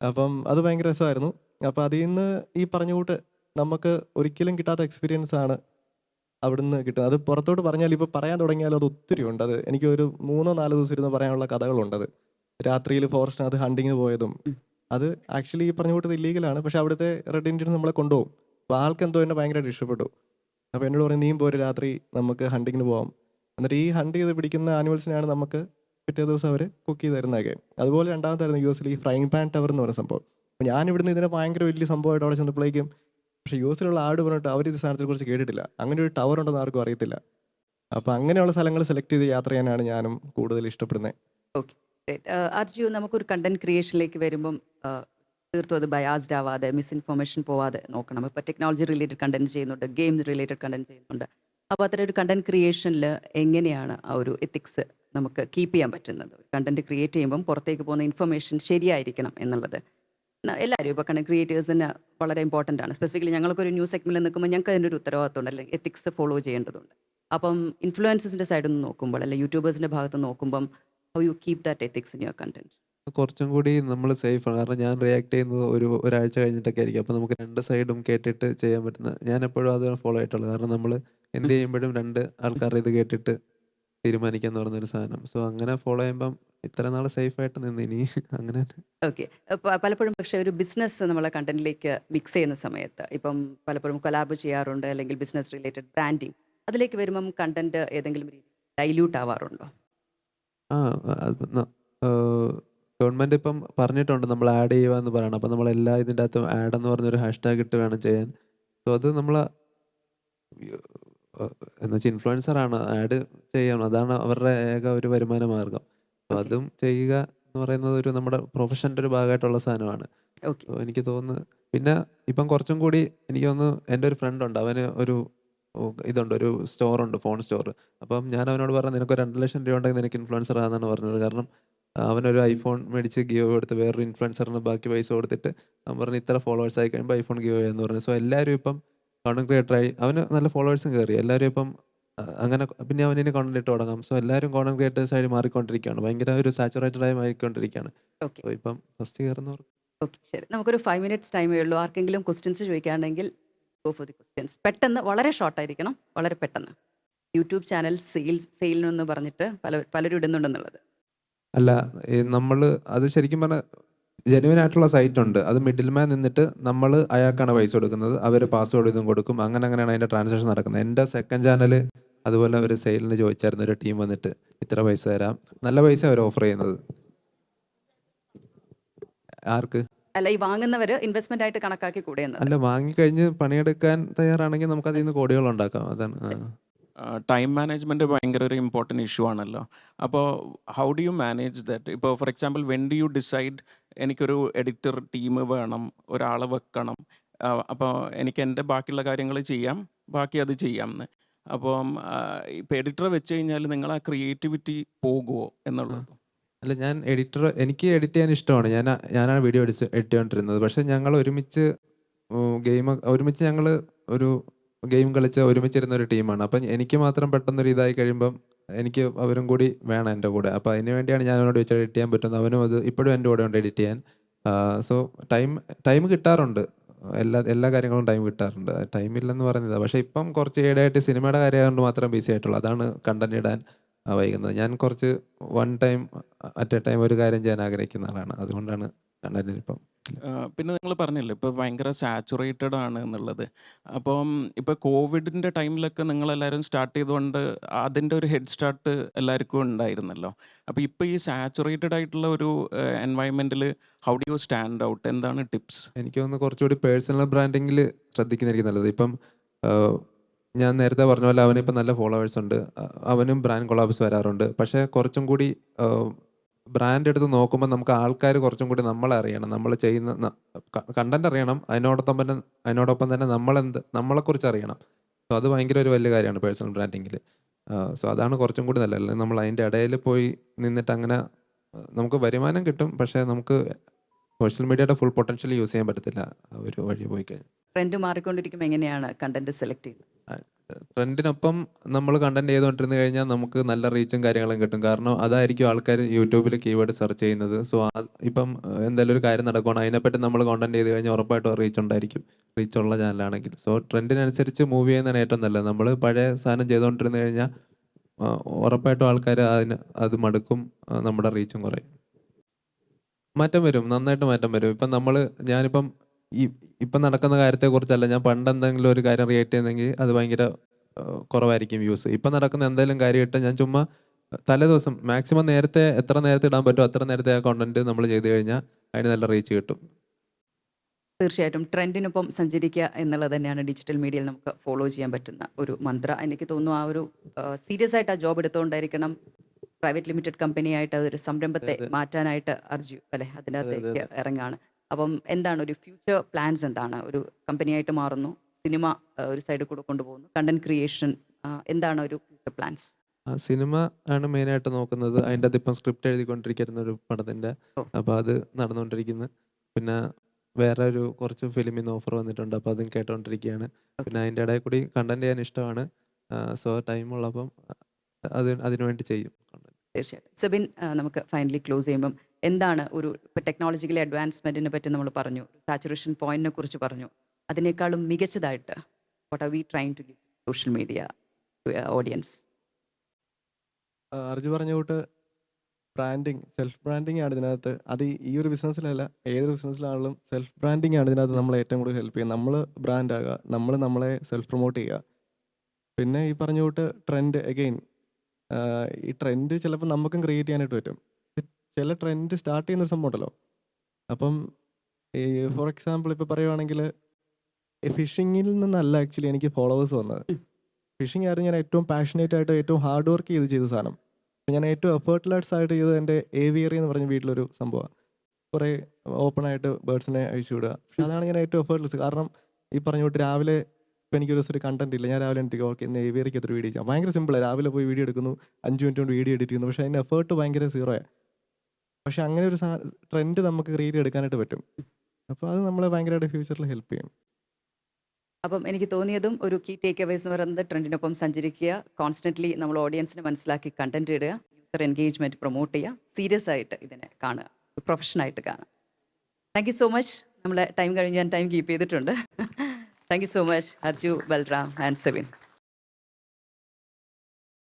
അപ്പം അത് ഭയങ്കര രസമായിരുന്നു. അപ്പം അതിൽ നിന്ന് ഈ പറഞ്ഞ കൂട്ട് നമുക്ക് ഒരിക്കലും കിട്ടാത്ത എക്സ്പീരിയൻസ് ആണ് അവിടുന്ന് കിട്ടുന്നത്. അത് പുറത്തോട്ട് പറഞ്ഞാൽ ഇപ്പോൾ പറയാൻ തുടങ്ങിയാൽ അത് ഒത്തിരി ഉണ്ട്. അത് എനിക്ക് ഒരു മൂന്നോ നാലോ ദിവസം ഇരുന്ന് പറയാനുള്ള കഥകളുണ്ടത് രാത്രിയിൽ ഫോറസ്റ്റിനകത്ത് ഹണ്ടിങ്ങിന് പോയതും. അത് ആക്ച്വലി ഈ പറഞ്ഞു കൂട്ടത് ഇല്ലീഗലാണ് പക്ഷെ അവിടുത്തെ റെഡ് ഇന്ത്യൻസ് നമ്മളെ കൊണ്ടുപോകും. അപ്പോൾ ആൾക്ക് എന്തോ എന്നെ ഭയങ്കരമായിട്ട് ഇഷ്ടപ്പെട്ടു. അപ്പോൾ എന്നോട് പറഞ്ഞു നീയും പോര് രാത്രി നമുക്ക് ഹണ്ടിങ്ങിന് പോകാം എന്നിട്ട് ഈ ഹണ്ട് ചെയ്ത് പിടിക്കുന്ന ആനിമൽസിനെയാണ് നമുക്ക് പിറ്റേ ദിവസം അവർ കുക്ക് ചെയ്ത് തരുന്നതൊക്കെ അതുപോലെ രണ്ടാമത്തായിരുന്നു യു എസിൽ ഈ ഫ്രൈങ് പാൻ ടവർ എന്ന് പറയുന്ന സംഭവം. അപ്പോൾ ഞാൻ ഇവിടുന്ന് ഇതിനെ ഭയങ്കര വലിയ സംഭവമായിട്ട് അവിടെ ചെന്നപ്പോഴേക്കും പക്ഷേ യു എസിലുള്ള ആട് പറഞ്ഞിട്ട് അവർ ഇത് സാധനത്തെ കുറിച്ച് കേട്ടിട്ടില്ല. അങ്ങനെ ഒരു ടവർ ഉണ്ടെന്ന് ആർക്കും അറിയത്തില്ല. അപ്പോൾ അങ്ങനെയുള്ള സ്ഥലങ്ങൾ സെലക്ട് ചെയ്ത് യാത്ര ചെയ്യാനാണ് ഞാനും കൂടുതൽ ഇഷ്ടപ്പെടുന്നത്. അർജു നമുക്കൊരു കണ്ടന്റ് ക്രിയേഷനിലേക്ക് വരുമ്പം ആ, തീർത്തും അത് ബയാസ്ഡ് ആവാതെ മിസ്ഇൻഫോർമേഷൻ പോവാതെ നോക്കണം. ഇപ്പോൾ ടെക്നോളജി റിലേറ്റഡ് കണ്ടന്റ് ചെയ്യുന്നുണ്ട് ഗെയിം റിലേറ്റഡ് കണ്ടന്റ് ചെയ്യുന്നുണ്ട്. അപ്പോൾ അത്തരം ഒരു കണ്ടന്റ് ക്രിയേഷനിൽ എങ്ങനെയാണ് ആ ഒരു എത്തിക്സ് നമുക്ക് കീപ്പ് ചെയ്യാൻ പറ്റുന്നത്? കണ്ടന്റ് ക്രിയേറ്റ് ചെയ്യുമ്പം പുറത്തേക്ക് പോകുന്ന ഇൻഫർമേഷൻ ശരിയായിരിക്കണം എന്നുള്ളത്. എല്ലാവരും ഇപ്പോൾ കണ്ടന്റ് ക്രിയേറ്റേഴ്സിന് വളരെ ഇമ്പോർട്ടന്റ് ആണ്. സ്പെസിഫിക്കലി ഞങ്ങൾക്കൊരു ന്യൂസ് സെഗ്മെന്റിൽ നിൽക്കുമ്പോൾ ഞങ്ങൾക്ക് അതിന്റെ ഒരു ഉത്തരവാദിത്തമുണ്ട് അല്ലെങ്കിൽ എത്തിക്സ് ഫോളോ ചെയ്യേണ്ടതുണ്ട്. അപ്പം ഇൻഫ്ലുവൻസസിന്റെ സൈഡിൽ നിന്ന് നോക്കുമ്പോൾ അല്ലെങ്കിൽ യൂട്യൂബേഴ്സിന്റെ ഭാഗത്ത് നോക്കുമ്പം how you keep that ethics in your content കുറച്ചും കൂടി നമ്മൾ സേഫ് ആണ്. കാരണം ഞാൻ റിയാക്ട് ചെയ്യുന്നത് ഒരു ഒരാഴ്ച കഴിഞ്ഞിട്ടൊക്കെ ആയിരിക്കും. അപ്പോൾ നമുക്ക് രണ്ട് സൈഡും കേട്ടിട്ട് ചെയ്യാൻ പറ്റുന്ന ഞാൻ എപ്പോഴും അത് ഫോളോ ആയിട്ടുള്ളത്. കാരണം നമ്മൾ എന്ത് ചെയ്യുമ്പോഴും രണ്ട് ആൾക്കാർ ഇത് കേട്ടിട്ട് തീരുമാനിക്കാന്ന് പറഞ്ഞൊരു സാധനം. സോ അങ്ങനെ ഫോളോ ചെയ്യുമ്പം ഇത്ര നാൾ സേഫ് ആയിട്ട് നിന്ന് ഇനി അങ്ങനെ ഓക്കെ പലപ്പോഴും പക്ഷെ ഒരു ബിസിനസ് നമ്മളെ കണ്ടന്റിലേക്ക് മിക്സ് ചെയ്യുന്ന സമയത്ത് ഇപ്പം പലപ്പോഴും കൊലാബ് ചെയ്യാറുണ്ട് അല്ലെങ്കിൽ ബിസിനസ് റിലേറ്റഡ് ബ്രാൻഡിങ് അതിലേക്ക് വരുമ്പം കണ്ടന്റ് ഏതെങ്കിലും ഡൈല്യൂട്ട് ആവാറുണ്ടോ? ആ ഗവൺമെന്റ് ഇപ്പം പറഞ്ഞിട്ടുണ്ട് നമ്മൾ ആഡ് ചെയ്യുക എന്ന് പറയണം. അപ്പം നമ്മൾ എല്ലാ ഇതിന്റെ അകത്തും ആഡ് എന്ന് പറഞ്ഞൊരു ഹാഷ്ടാഗ് ഇട്ട് വേണം ചെയ്യാൻ. സോ അത് നമ്മൾ എന്ന് വെച്ചാൽ ഇൻഫ്ലുവൻസർ ആണ് ആഡ് ചെയ്യണം. അതാണ് അവരുടെ ഏക ഒരു വരുമാന മാർഗം അപ്പൊ അതും ചെയ്യുക എന്ന് പറയുന്നത് ഒരു നമ്മുടെ പ്രൊഫഷന്റെ ഒരു ഭാഗമായിട്ടുള്ള സാധനമാണ്. എനിക്ക് തോന്നുന്നു പിന്നെ ഇപ്പം കുറച്ചും കൂടി എനിക്ക് തോന്നുന്നു എന്റെ ഒരു ഫ്രണ്ട് ഉണ്ട്. അവന് ഒരു ഇതുണ്ട്. ഒരു സ്റ്റോർ ഉണ്ട് ഫോൺ സ്റ്റോർ അപ്പം ഞാൻ അവനോട് പറഞ്ഞു നിനക്ക് ഒരു രണ്ട് ലക്ഷം രൂപ ഉണ്ടെങ്കിൽ നിനക്ക് ഇൻഫ്ലുവൻസർ ആണെന്നാണ് പറഞ്ഞത്. കാരണം അവനൊരു ഐഫോൺ മേടിച്ച് ഗിയോ കൊടുത്ത് വേറൊരു ഇൻഫ്ലുവൻസറിന് ബാക്കി പൈസ കൊടുത്തിട്ട് അവൻ പറഞ്ഞു ഇത്ര ഫോളോവേഴ്സ് ആയി കഴിയുമ്പോൾ ഐഫോൺ ഗിയോ എന്ന് പറഞ്ഞു. സോ എല്ലാവരും ഇപ്പം കണ്ടന്റ് ക്രിയേറ്റർ ആയി. അവന് നല്ല ഫോളോവേഴ്സും കയറി എല്ലാവരും ഇപ്പം അങ്ങനെ പിന്നെ അവൻ ഇനി കോണ്ടന്റ് ഇട്ട് തുടങ്ങാം. സോ എല്ലാവരും കോണ്ടന്റ് ക്രിയേറ്റേഴ്സ് ആയി മാറിക്കൊണ്ടിരിക്കുകയാണ്. ഭയങ്കര ഒരു സാച്ചുറേറ്റഡ് ആയി മാറിക്കൊണ്ടിരിക്കുകയാണ്. ഇപ്പം ഫസ്റ്റ് കയറുന്നവർ. ഓക്കെ ശരി. നമുക്കൊരു ഫൈവ് മിനിറ്റ്സ് ടൈമേ ഉള്ളൂ ആർക്കെങ്കിലും ക്വസ്റ്റ്യൻസ് ചോദിക്കുകയാണെങ്കിൽ ഗോ ഫോർ ദി ക്വസ്റ്റ്യൻസ് പെട്ടെന്ന് വളരെ ഷോർട്ട് ആയിരിക്കണം. വളരെ പെട്ടെന്ന്. യൂട്യൂബ് ചാനൽ സെയിൽസ് എന്ന് പറഞ്ഞിട്ട് പല പലരും ഇടുന്നുണ്ടെന്നുള്ളത്. അല്ല നമ്മൾ അത് ശരിക്കും പറഞ്ഞാൽ ജെനുവിൻ ആയിട്ടുള്ള സൈറ്റ് ഉണ്ട് അത് മിഡിൽ മാൻ നിന്നിട്ട് നമ്മൾ അയാൾക്കാണ് പൈസ കൊടുക്കുന്നത്. അവർ പാസ്വേഡ് ഇതും കൊടുക്കും. അങ്ങനെ അങ്ങനെയാണ് അതിന്റെ ട്രാൻസാക്ഷൻ നടക്കുന്നത്. എന്റെ സെക്കൻഡ് ചാനൽ അതുപോലെ ഒരു സെയിലിന് ചോദിച്ചായിരുന്നു. ഒരു ടീം വന്നിട്ട് ഇത്ര പൈസ തരാം. നല്ല പൈസ അവർ ഓഫർ ചെയ്യുന്നത്. ആർക്ക്? അല്ല ഈ വാങ്ങുന്നവര് ഇൻവെസ്റ്റ്മെന്റ് ആയിട്ട് കണക്കാക്കി കൂടെ അല്ല വാങ്ങിക്കഴിഞ്ഞ് പണിയെടുക്കാൻ തയ്യാറാണെങ്കിൽ നമുക്ക് അതിൽ നിന്ന് കോടികൾ ഉണ്ടാക്കാം. അതാണ് ടൈം മാനേജ്മെന്റ് ഭയങ്കര ഒരു ഇമ്പോർട്ടന്റ് ഇഷ്യൂ ആണല്ലോ. അപ്പോൾ how do you manage that ഇപ്പോൾ for example when do you decide എനിക്കൊരു എഡിറ്റർ ടീം വേണം ഒരാളെ വെക്കണം. അപ്പോൾ എനിക്ക് എന്റെ ബാക്കിയുള്ള കാര്യങ്ങൾ ചെയ്യാം ബാക്കി അത് ചെയ്യാം എന്ന്. അപ്പം ഇപ്പം എഡിറ്റർ വെച്ച് കഴിഞ്ഞാൽ നിങ്ങൾ ആ ക്രിയേറ്റിവിറ്റി പോകുമോ എന്നുള്ളത്. അല്ല ഞാൻ എഡിറ്റർ എനിക്ക് എഡിറ്റ് ചെയ്യാൻ ഇഷ്ടമാണ്. ഞാൻ ഞാനാണ് വീഡിയോ എഡിറ്റ് എഡിറ്റ് ചെയ്തുകൊണ്ടിരുന്നത് പക്ഷേ ഞങ്ങൾ ഒരുമിച്ച് ഗെയിം ഒരുമിച്ച് ഞങ്ങൾ ഒരു ഗെയിം കളിച്ച് ഒരുമിച്ചിരുന്ന ഒരു ടീമാണ്. അപ്പം എനിക്ക് മാത്രം പെട്ടെന്നൊരു ഇതായി കഴിയുമ്പം എനിക്ക് അവരും കൂടി വേണം എന്റെ കൂടെ. അപ്പോൾ അതിന് വേണ്ടിയാണ് ഞാൻ അവനോട് ചോദിച്ചാൽ എഡിറ്റ് ചെയ്യാൻ പറ്റുന്നത് അവനും അത് ഇപ്പോഴും എന്റെ കൂടെ ഉണ്ട് എഡിറ്റ് ചെയ്യാൻ. സോ ടൈം ടൈം കിട്ടാറുണ്ട്. എല്ലാ എല്ലാ കാര്യങ്ങളും ടൈം കിട്ടാറുണ്ട്. ടൈം ഇല്ലെന്ന് പറയുന്നത്. പക്ഷേ ഇപ്പം കുറച്ച് ഏടായിട്ട് സിനിമയുടെ കാര്യമായതുകൊണ്ട് മാത്രം ബിസി ആയിട്ടുള്ളൂ. അതാണ് കണ്ടന്റ് ഇടാൻ വൈകുന്നത്. ഞാൻ കുറച്ച് one time at a time ഒരു കാര്യം ചെയ്യാൻ ആഗ്രഹിക്കുന്ന ആളാണ്. അതുകൊണ്ടാണ് കണ്ടന്റ് ഇപ്പം പിന്നെ നിങ്ങൾ പറഞ്ഞില്ലേ ഇപ്പോൾ ഭയങ്കര സാച്ചുറേറ്റഡ് ആണ് എന്നുള്ളത്. അപ്പം ഇപ്പോൾ കോവിഡിന്റെ ടൈമിലൊക്കെ നിങ്ങളെല്ലാവരും സ്റ്റാർട്ട് ചെയ്തുകൊണ്ട് അതിന്റെ ഒരു ഹെഡ് സ്റ്റാർട്ട് എല്ലാവർക്കും ഉണ്ടായിരുന്നല്ലോ. അപ്പോൾ ഇപ്പോൾ ഈ സാച്ചുറേറ്റഡ് ആയിട്ടുള്ള ഒരു എൻവയൺമെന്റിൽ how do you stand out എന്താണ് ടിപ്സ് എനിക്ക് തോന്നുന്നു കുറച്ചുകൂടി പേഴ്സണൽ ബ്രാൻഡിങ്ങിൽ ശ്രദ്ധിക്കുന്നതായിരിക്കും നല്ലത്. ഇപ്പം ഞാൻ നേരത്തെ പറഞ്ഞ പോലെ അവനിപ്പം നല്ല ഫോളോവേഴ്സ് ഉണ്ട്. അവനും ബ്രാൻഡ് കൊളാബ്സ് വരാറുണ്ട്. പക്ഷേ കുറച്ചും കൂടി ബ്രാൻഡ് എടുത്ത് നോക്കുമ്പോൾ നമുക്ക് ആൾക്കാർ കുറച്ചും കൂടി നമ്മളെ അറിയണം. നമ്മൾ ചെയ്യുന്ന കണ്ടന്റ് അറിയണം. അതിനോടൊപ്പം തന്നെ അതിനോടൊപ്പം തന്നെ നമ്മളെന്ത് നമ്മളെക്കുറിച്ച് അറിയണം. സോ അത് ഭയങ്കര ഒരു വലിയ കാര്യമാണ് പേഴ്സണൽ ബ്രാൻഡിങ്ങിൽ സോ അതാണ് കുറച്ചും കൂടി നല്ലത്. അല്ലെങ്കിൽ നമ്മൾ അതിന്റെ ഇടയിൽ പോയി നിന്നിട്ട് അങ്ങനെ നമുക്ക് വരുമാനം കിട്ടും. പക്ഷേ നമുക്ക് സോഷ്യൽ മീഡിയയുടെ ഫുൾ പൊട്ടൻഷ്യൽ യൂസ് ചെയ്യാൻ പറ്റത്തില്ല. ഒരു വഴി പോയി കഴിഞ്ഞാൽ. ട്രെൻഡ് മാറിക്കൊണ്ടിരിക്കുമ്പോൾ എങ്ങനെയാണ് കണ്ടന്റ് സെലക്ട് ചെയ്യുന്നത്? ട്രെൻഡിനൊപ്പം നമ്മൾ കണ്ടന്റ് ചെയ്തുകൊണ്ടിരുന്നു കഴിഞ്ഞാൽ നമുക്ക് നല്ല റീച്ചും കാര്യങ്ങളും കിട്ടും. കാരണം അതായിരിക്കും ആൾക്കാർ യൂട്യൂബിൽ കീവേഡ് സെർച്ച് ചെയ്യുന്നത്. സോ ഇപ്പം എന്തെങ്കിലും ഒരു കാര്യം നടക്കുകയാണ് അതിനെപ്പറ്റി നമ്മൾ കോണ്ടന്റ് ചെയ്ത് കഴിഞ്ഞാൽ ഉറപ്പായിട്ടും റീച്ച് ഉണ്ടായിരിക്കും. റീച്ച് ഉള്ള ചാനലാണെങ്കിൽ സോ ട്രെൻഡിനനുസരിച്ച് മൂവ് ചെയ്യുന്നതാണ് ഏറ്റവും നല്ലത്. നമ്മൾ പഴയ സാധനം ചെയ്തുകൊണ്ടിരുന്നു കഴിഞ്ഞാൽ ഉറപ്പായിട്ടും ആൾക്കാർ അതിന് അത് മടുക്കും നമ്മുടെ റീച്ചും കുറയും. മാറ്റം വരും. നന്നായിട്ട് മാറ്റം വരും. ഇപ്പം നമ്മൾ ഞാനിപ്പം ഈ ഇപ്പം നടക്കുന്ന കാര്യത്തെക്കുറിച്ചല്ല ഞാൻ പണ്ട് എന്തെങ്കിലും ഒരു കാര്യം റിയേറ്റ് ചെയ്യുന്നെങ്കിൽ അത് ഭയങ്കര കുറവായിരിക്കും വ്യൂസ് ഇപ്പം നടക്കുന്ന എന്തെങ്കിലും കാര്യം ഇട്ട് ഞാൻ ചുമ്മാ തലേ ദിവസം മാക്സിമം നേരത്തെ എത്ര നേരത്തെ ഇടാൻ പറ്റുമോ അത്ര നേരത്തെ ആ കോണ്ടന്റ് നമ്മൾ ചെയ്തു കഴിഞ്ഞാൽ അതിന് നല്ല റീച്ച് കിട്ടും. തീർച്ചയായിട്ടും. ട്രെൻഡിനൊപ്പം സഞ്ചരിക്കുക എന്നുള്ളത് തന്നെയാണ് ഡിജിറ്റൽ മീഡിയയിൽ നമുക്ക് ഫോളോ ചെയ്യാൻ പറ്റുന്ന ഒരു മന്ത്ര. എനിക്ക് തോന്നുന്നു ആ ഒരു സീരിയസ് ആയിട്ട് ആ ജോബ് എടുത്തുകൊണ്ടായിരിക്കണം പ്രൈവറ്റ് ലിമിറ്റഡ് കമ്പനി ആയിട്ട് അതൊരു സംരംഭത്തെ മാറ്റാനായിട്ട് അർജു അല്ലെ? അതിനകത്തേക്ക് അതെ. ഇറങ്ങാണ്. അപ്പം എന്താണ് ഒരു ഫ്യൂച്ചർ പ്ലാൻസ് എന്താണ്? ഒരു കമ്പനിയായിട്ട് മാറുന്നു. സിനിമ ഒരു സൈഡിൽ കൂടെ കൊണ്ടുപോകുന്നു. കണ്ടന്റ് ക്രിയേഷൻ എന്താണ് ഒരു ഫ്യൂച്ചർ പ്ലാൻസ് സിനിമ ആണ് മെയിനായിട്ട് നോക്കുന്നത്. അതിന്റെ അത് ഇപ്പം സ്ക്രിപ്റ്റ് എഴുതിക്കൊണ്ടിരിക്കുന്ന ഒരു പടത്തിന്റെ. അപ്പോൾ അത് നടന്നുകൊണ്ടിരിക്കുന്നു. പിന്നെ വേറെ ഒരു കുറച്ച് ഫിലിമിൽ നിന്ന് ഓഫർ വന്നിട്ടുണ്ട്. അപ്പോൾ അതും കേട്ടോണ്ടിരിക്കുകയാണ്. പിന്നെ അതിന്റെ ഇടയിൽ കൂടി കണ്ടന്റ് ചെയ്യാൻ ഇഷ്ടമാണ്. സോ ടൈം ഉള്ളപ്പം അത് അതിനുവേണ്ടി ചെയ്യും. തീർച്ചയായിട്ടും. സബിൻ നമുക്ക് ഫൈനലി ക്ലോസ് ചെയ്യുമ്പം എന്താണ് ഒരു ഇപ്പോൾ ടെക്നോളജിക്കലി അഡ്വാൻസ്മെന്റിനെ പറ്റി നമ്മൾ പറഞ്ഞു സാച്ചുറേഷൻ പോയിന്റിനെ കുറിച്ച് പറഞ്ഞു. അതിനേക്കാളും മികച്ചതായിട്ട് what are we trying to give social media audience Arju പറഞ്ഞ കൂട്ട് ബ്രാൻഡിങ് സെൽഫ് ബ്രാൻഡിങ് ആണ് ഇതിനകത്ത്. അത് ഈ- ഈ ഒരു ബിസിനസ്സിലല്ല ഏതൊരു ബിസിനസ്സിലാണെങ്കിലും സെൽഫ് ബ്രാൻഡിങ് ആണ് ഇതിനകത്ത് നമ്മളെ ഏറ്റവും കൂടുതൽ ഹെൽപ്പ് ചെയ്യുക നമ്മൾ ബ്രാൻഡ് ആകുക നമ്മൾ നമ്മളെ സെൽഫ് പ്രൊമോട്ട് ചെയ്യുക പിന്നെ ഈ പറഞ്ഞ കൂട്ട് ട്രെൻഡ് അഗെയിൻ ഈ ട്രെൻഡ് ചിലപ്പോൾ നമുക്കും ക്രിയേറ്റ് ചെയ്യാനായിട്ട് പറ്റും. ചില ട്രെൻഡ് സ്റ്റാർട്ട് ചെയ്യുന്ന ഒരു സംഭവം ഉണ്ടല്ലോ അപ്പം ഈ ഫോർ എക്സാമ്പിൾ ഇപ്പം പറയുവാണെങ്കിൽ ഫിഷിങ്ങിൽ നിന്നല്ല ആക്ച്വലി എനിക്ക് ഫോളോവേഴ്സ് വന്നത്. ഫിഷിംഗ് ആയിരുന്നു ഞാൻ ഏറ്റവും പാഷനേറ്റ് ആയിട്ട് ഏറ്റവും ഹാർഡ് വർക്ക് ചെയ്ത് ചെയ്ത സാധനം. അപ്പം ഞാൻ ഏറ്റവും എഫേർട്ട്ലെസ് ആയിട്ട് ചെയ്തത് എന്റെ ഏവിയറി എന്ന് പറഞ്ഞ വീട്ടിലൊരു സംഭവമാണ്. കുറേ ഓപ്പൺ ആയിട്ട് ബേർഡ്സിനെ അഴിച്ചു വിടുക. പക്ഷെ അതാണ് ഞാൻ ഏറ്റവും എഫേർട്ട്ലെസ് കാരണം ഈ പറഞ്ഞ തൊട്ട് രാവിലെ ഇപ്പം എനിക്ക് ഒരു ദിവസം ഒരു കണ്ടന്റ് ഇല്ല. ഞാൻ രാവിലെ എനിക്ക് ഓക്കെ ഇന്ന് ഏവിയറിക്ക് ഒരു വീഡിയോ ചെയ്യാം. ഭയങ്കര സിമ്പിളാണ് രാവിലെ പോയി വീഡിയോ എടുക്കുന്നു. അഞ്ച് മിനിറ്റ് കൊണ്ട് വീഡിയോ എഡിറ്റ് ചെയ്യുന്നു. പക്ഷേ അതിന്റെ എഫേർട്ട് ഭയങ്കര സീറോയാണ് പക്ഷെ അങ്ങനെ ഒരു ട്രെൻഡ് നമുക്ക് ക്രിയേറ്റ് എടുക്കാനായിട്ട് പറ്റും. അപ്പോൾ അത് നമ്മളെ ഭയങ്കരമായിട്ട് ഫ്യൂച്ചറിൽ ഹെൽപ്പ് ചെയ്യും. അപ്പം എനിക്ക് തോന്നിയതും ഒരു കീ ടേക്ക് അവേസ് എന്ന് പറയുന്നത് ട്രെൻഡിനൊപ്പം സഞ്ചരിക്കുക കോൺസ്റ്റന്റ്ലി നമ്മൾ ഓഡിയൻസിനെ മനസ്സിലാക്കി കണ്ടന്റ് ഇടുക യൂസർ എൻഗേജ്മെന്റ് പ്രൊമോട്ട് ചെയ്യുക സീരിയസ് ആയിട്ട് ഇതിനെ കാണുക പ്രൊഫഷനായിട്ട് കാണുക. താങ്ക് യു സോ മച്ച് നമ്മളെ ടൈം കഴിഞ്ഞ് ഞാൻ ടൈം കീപ്പ് ചെയ്തിട്ടുണ്ട്. Thank you so much Arju Balram and Sevin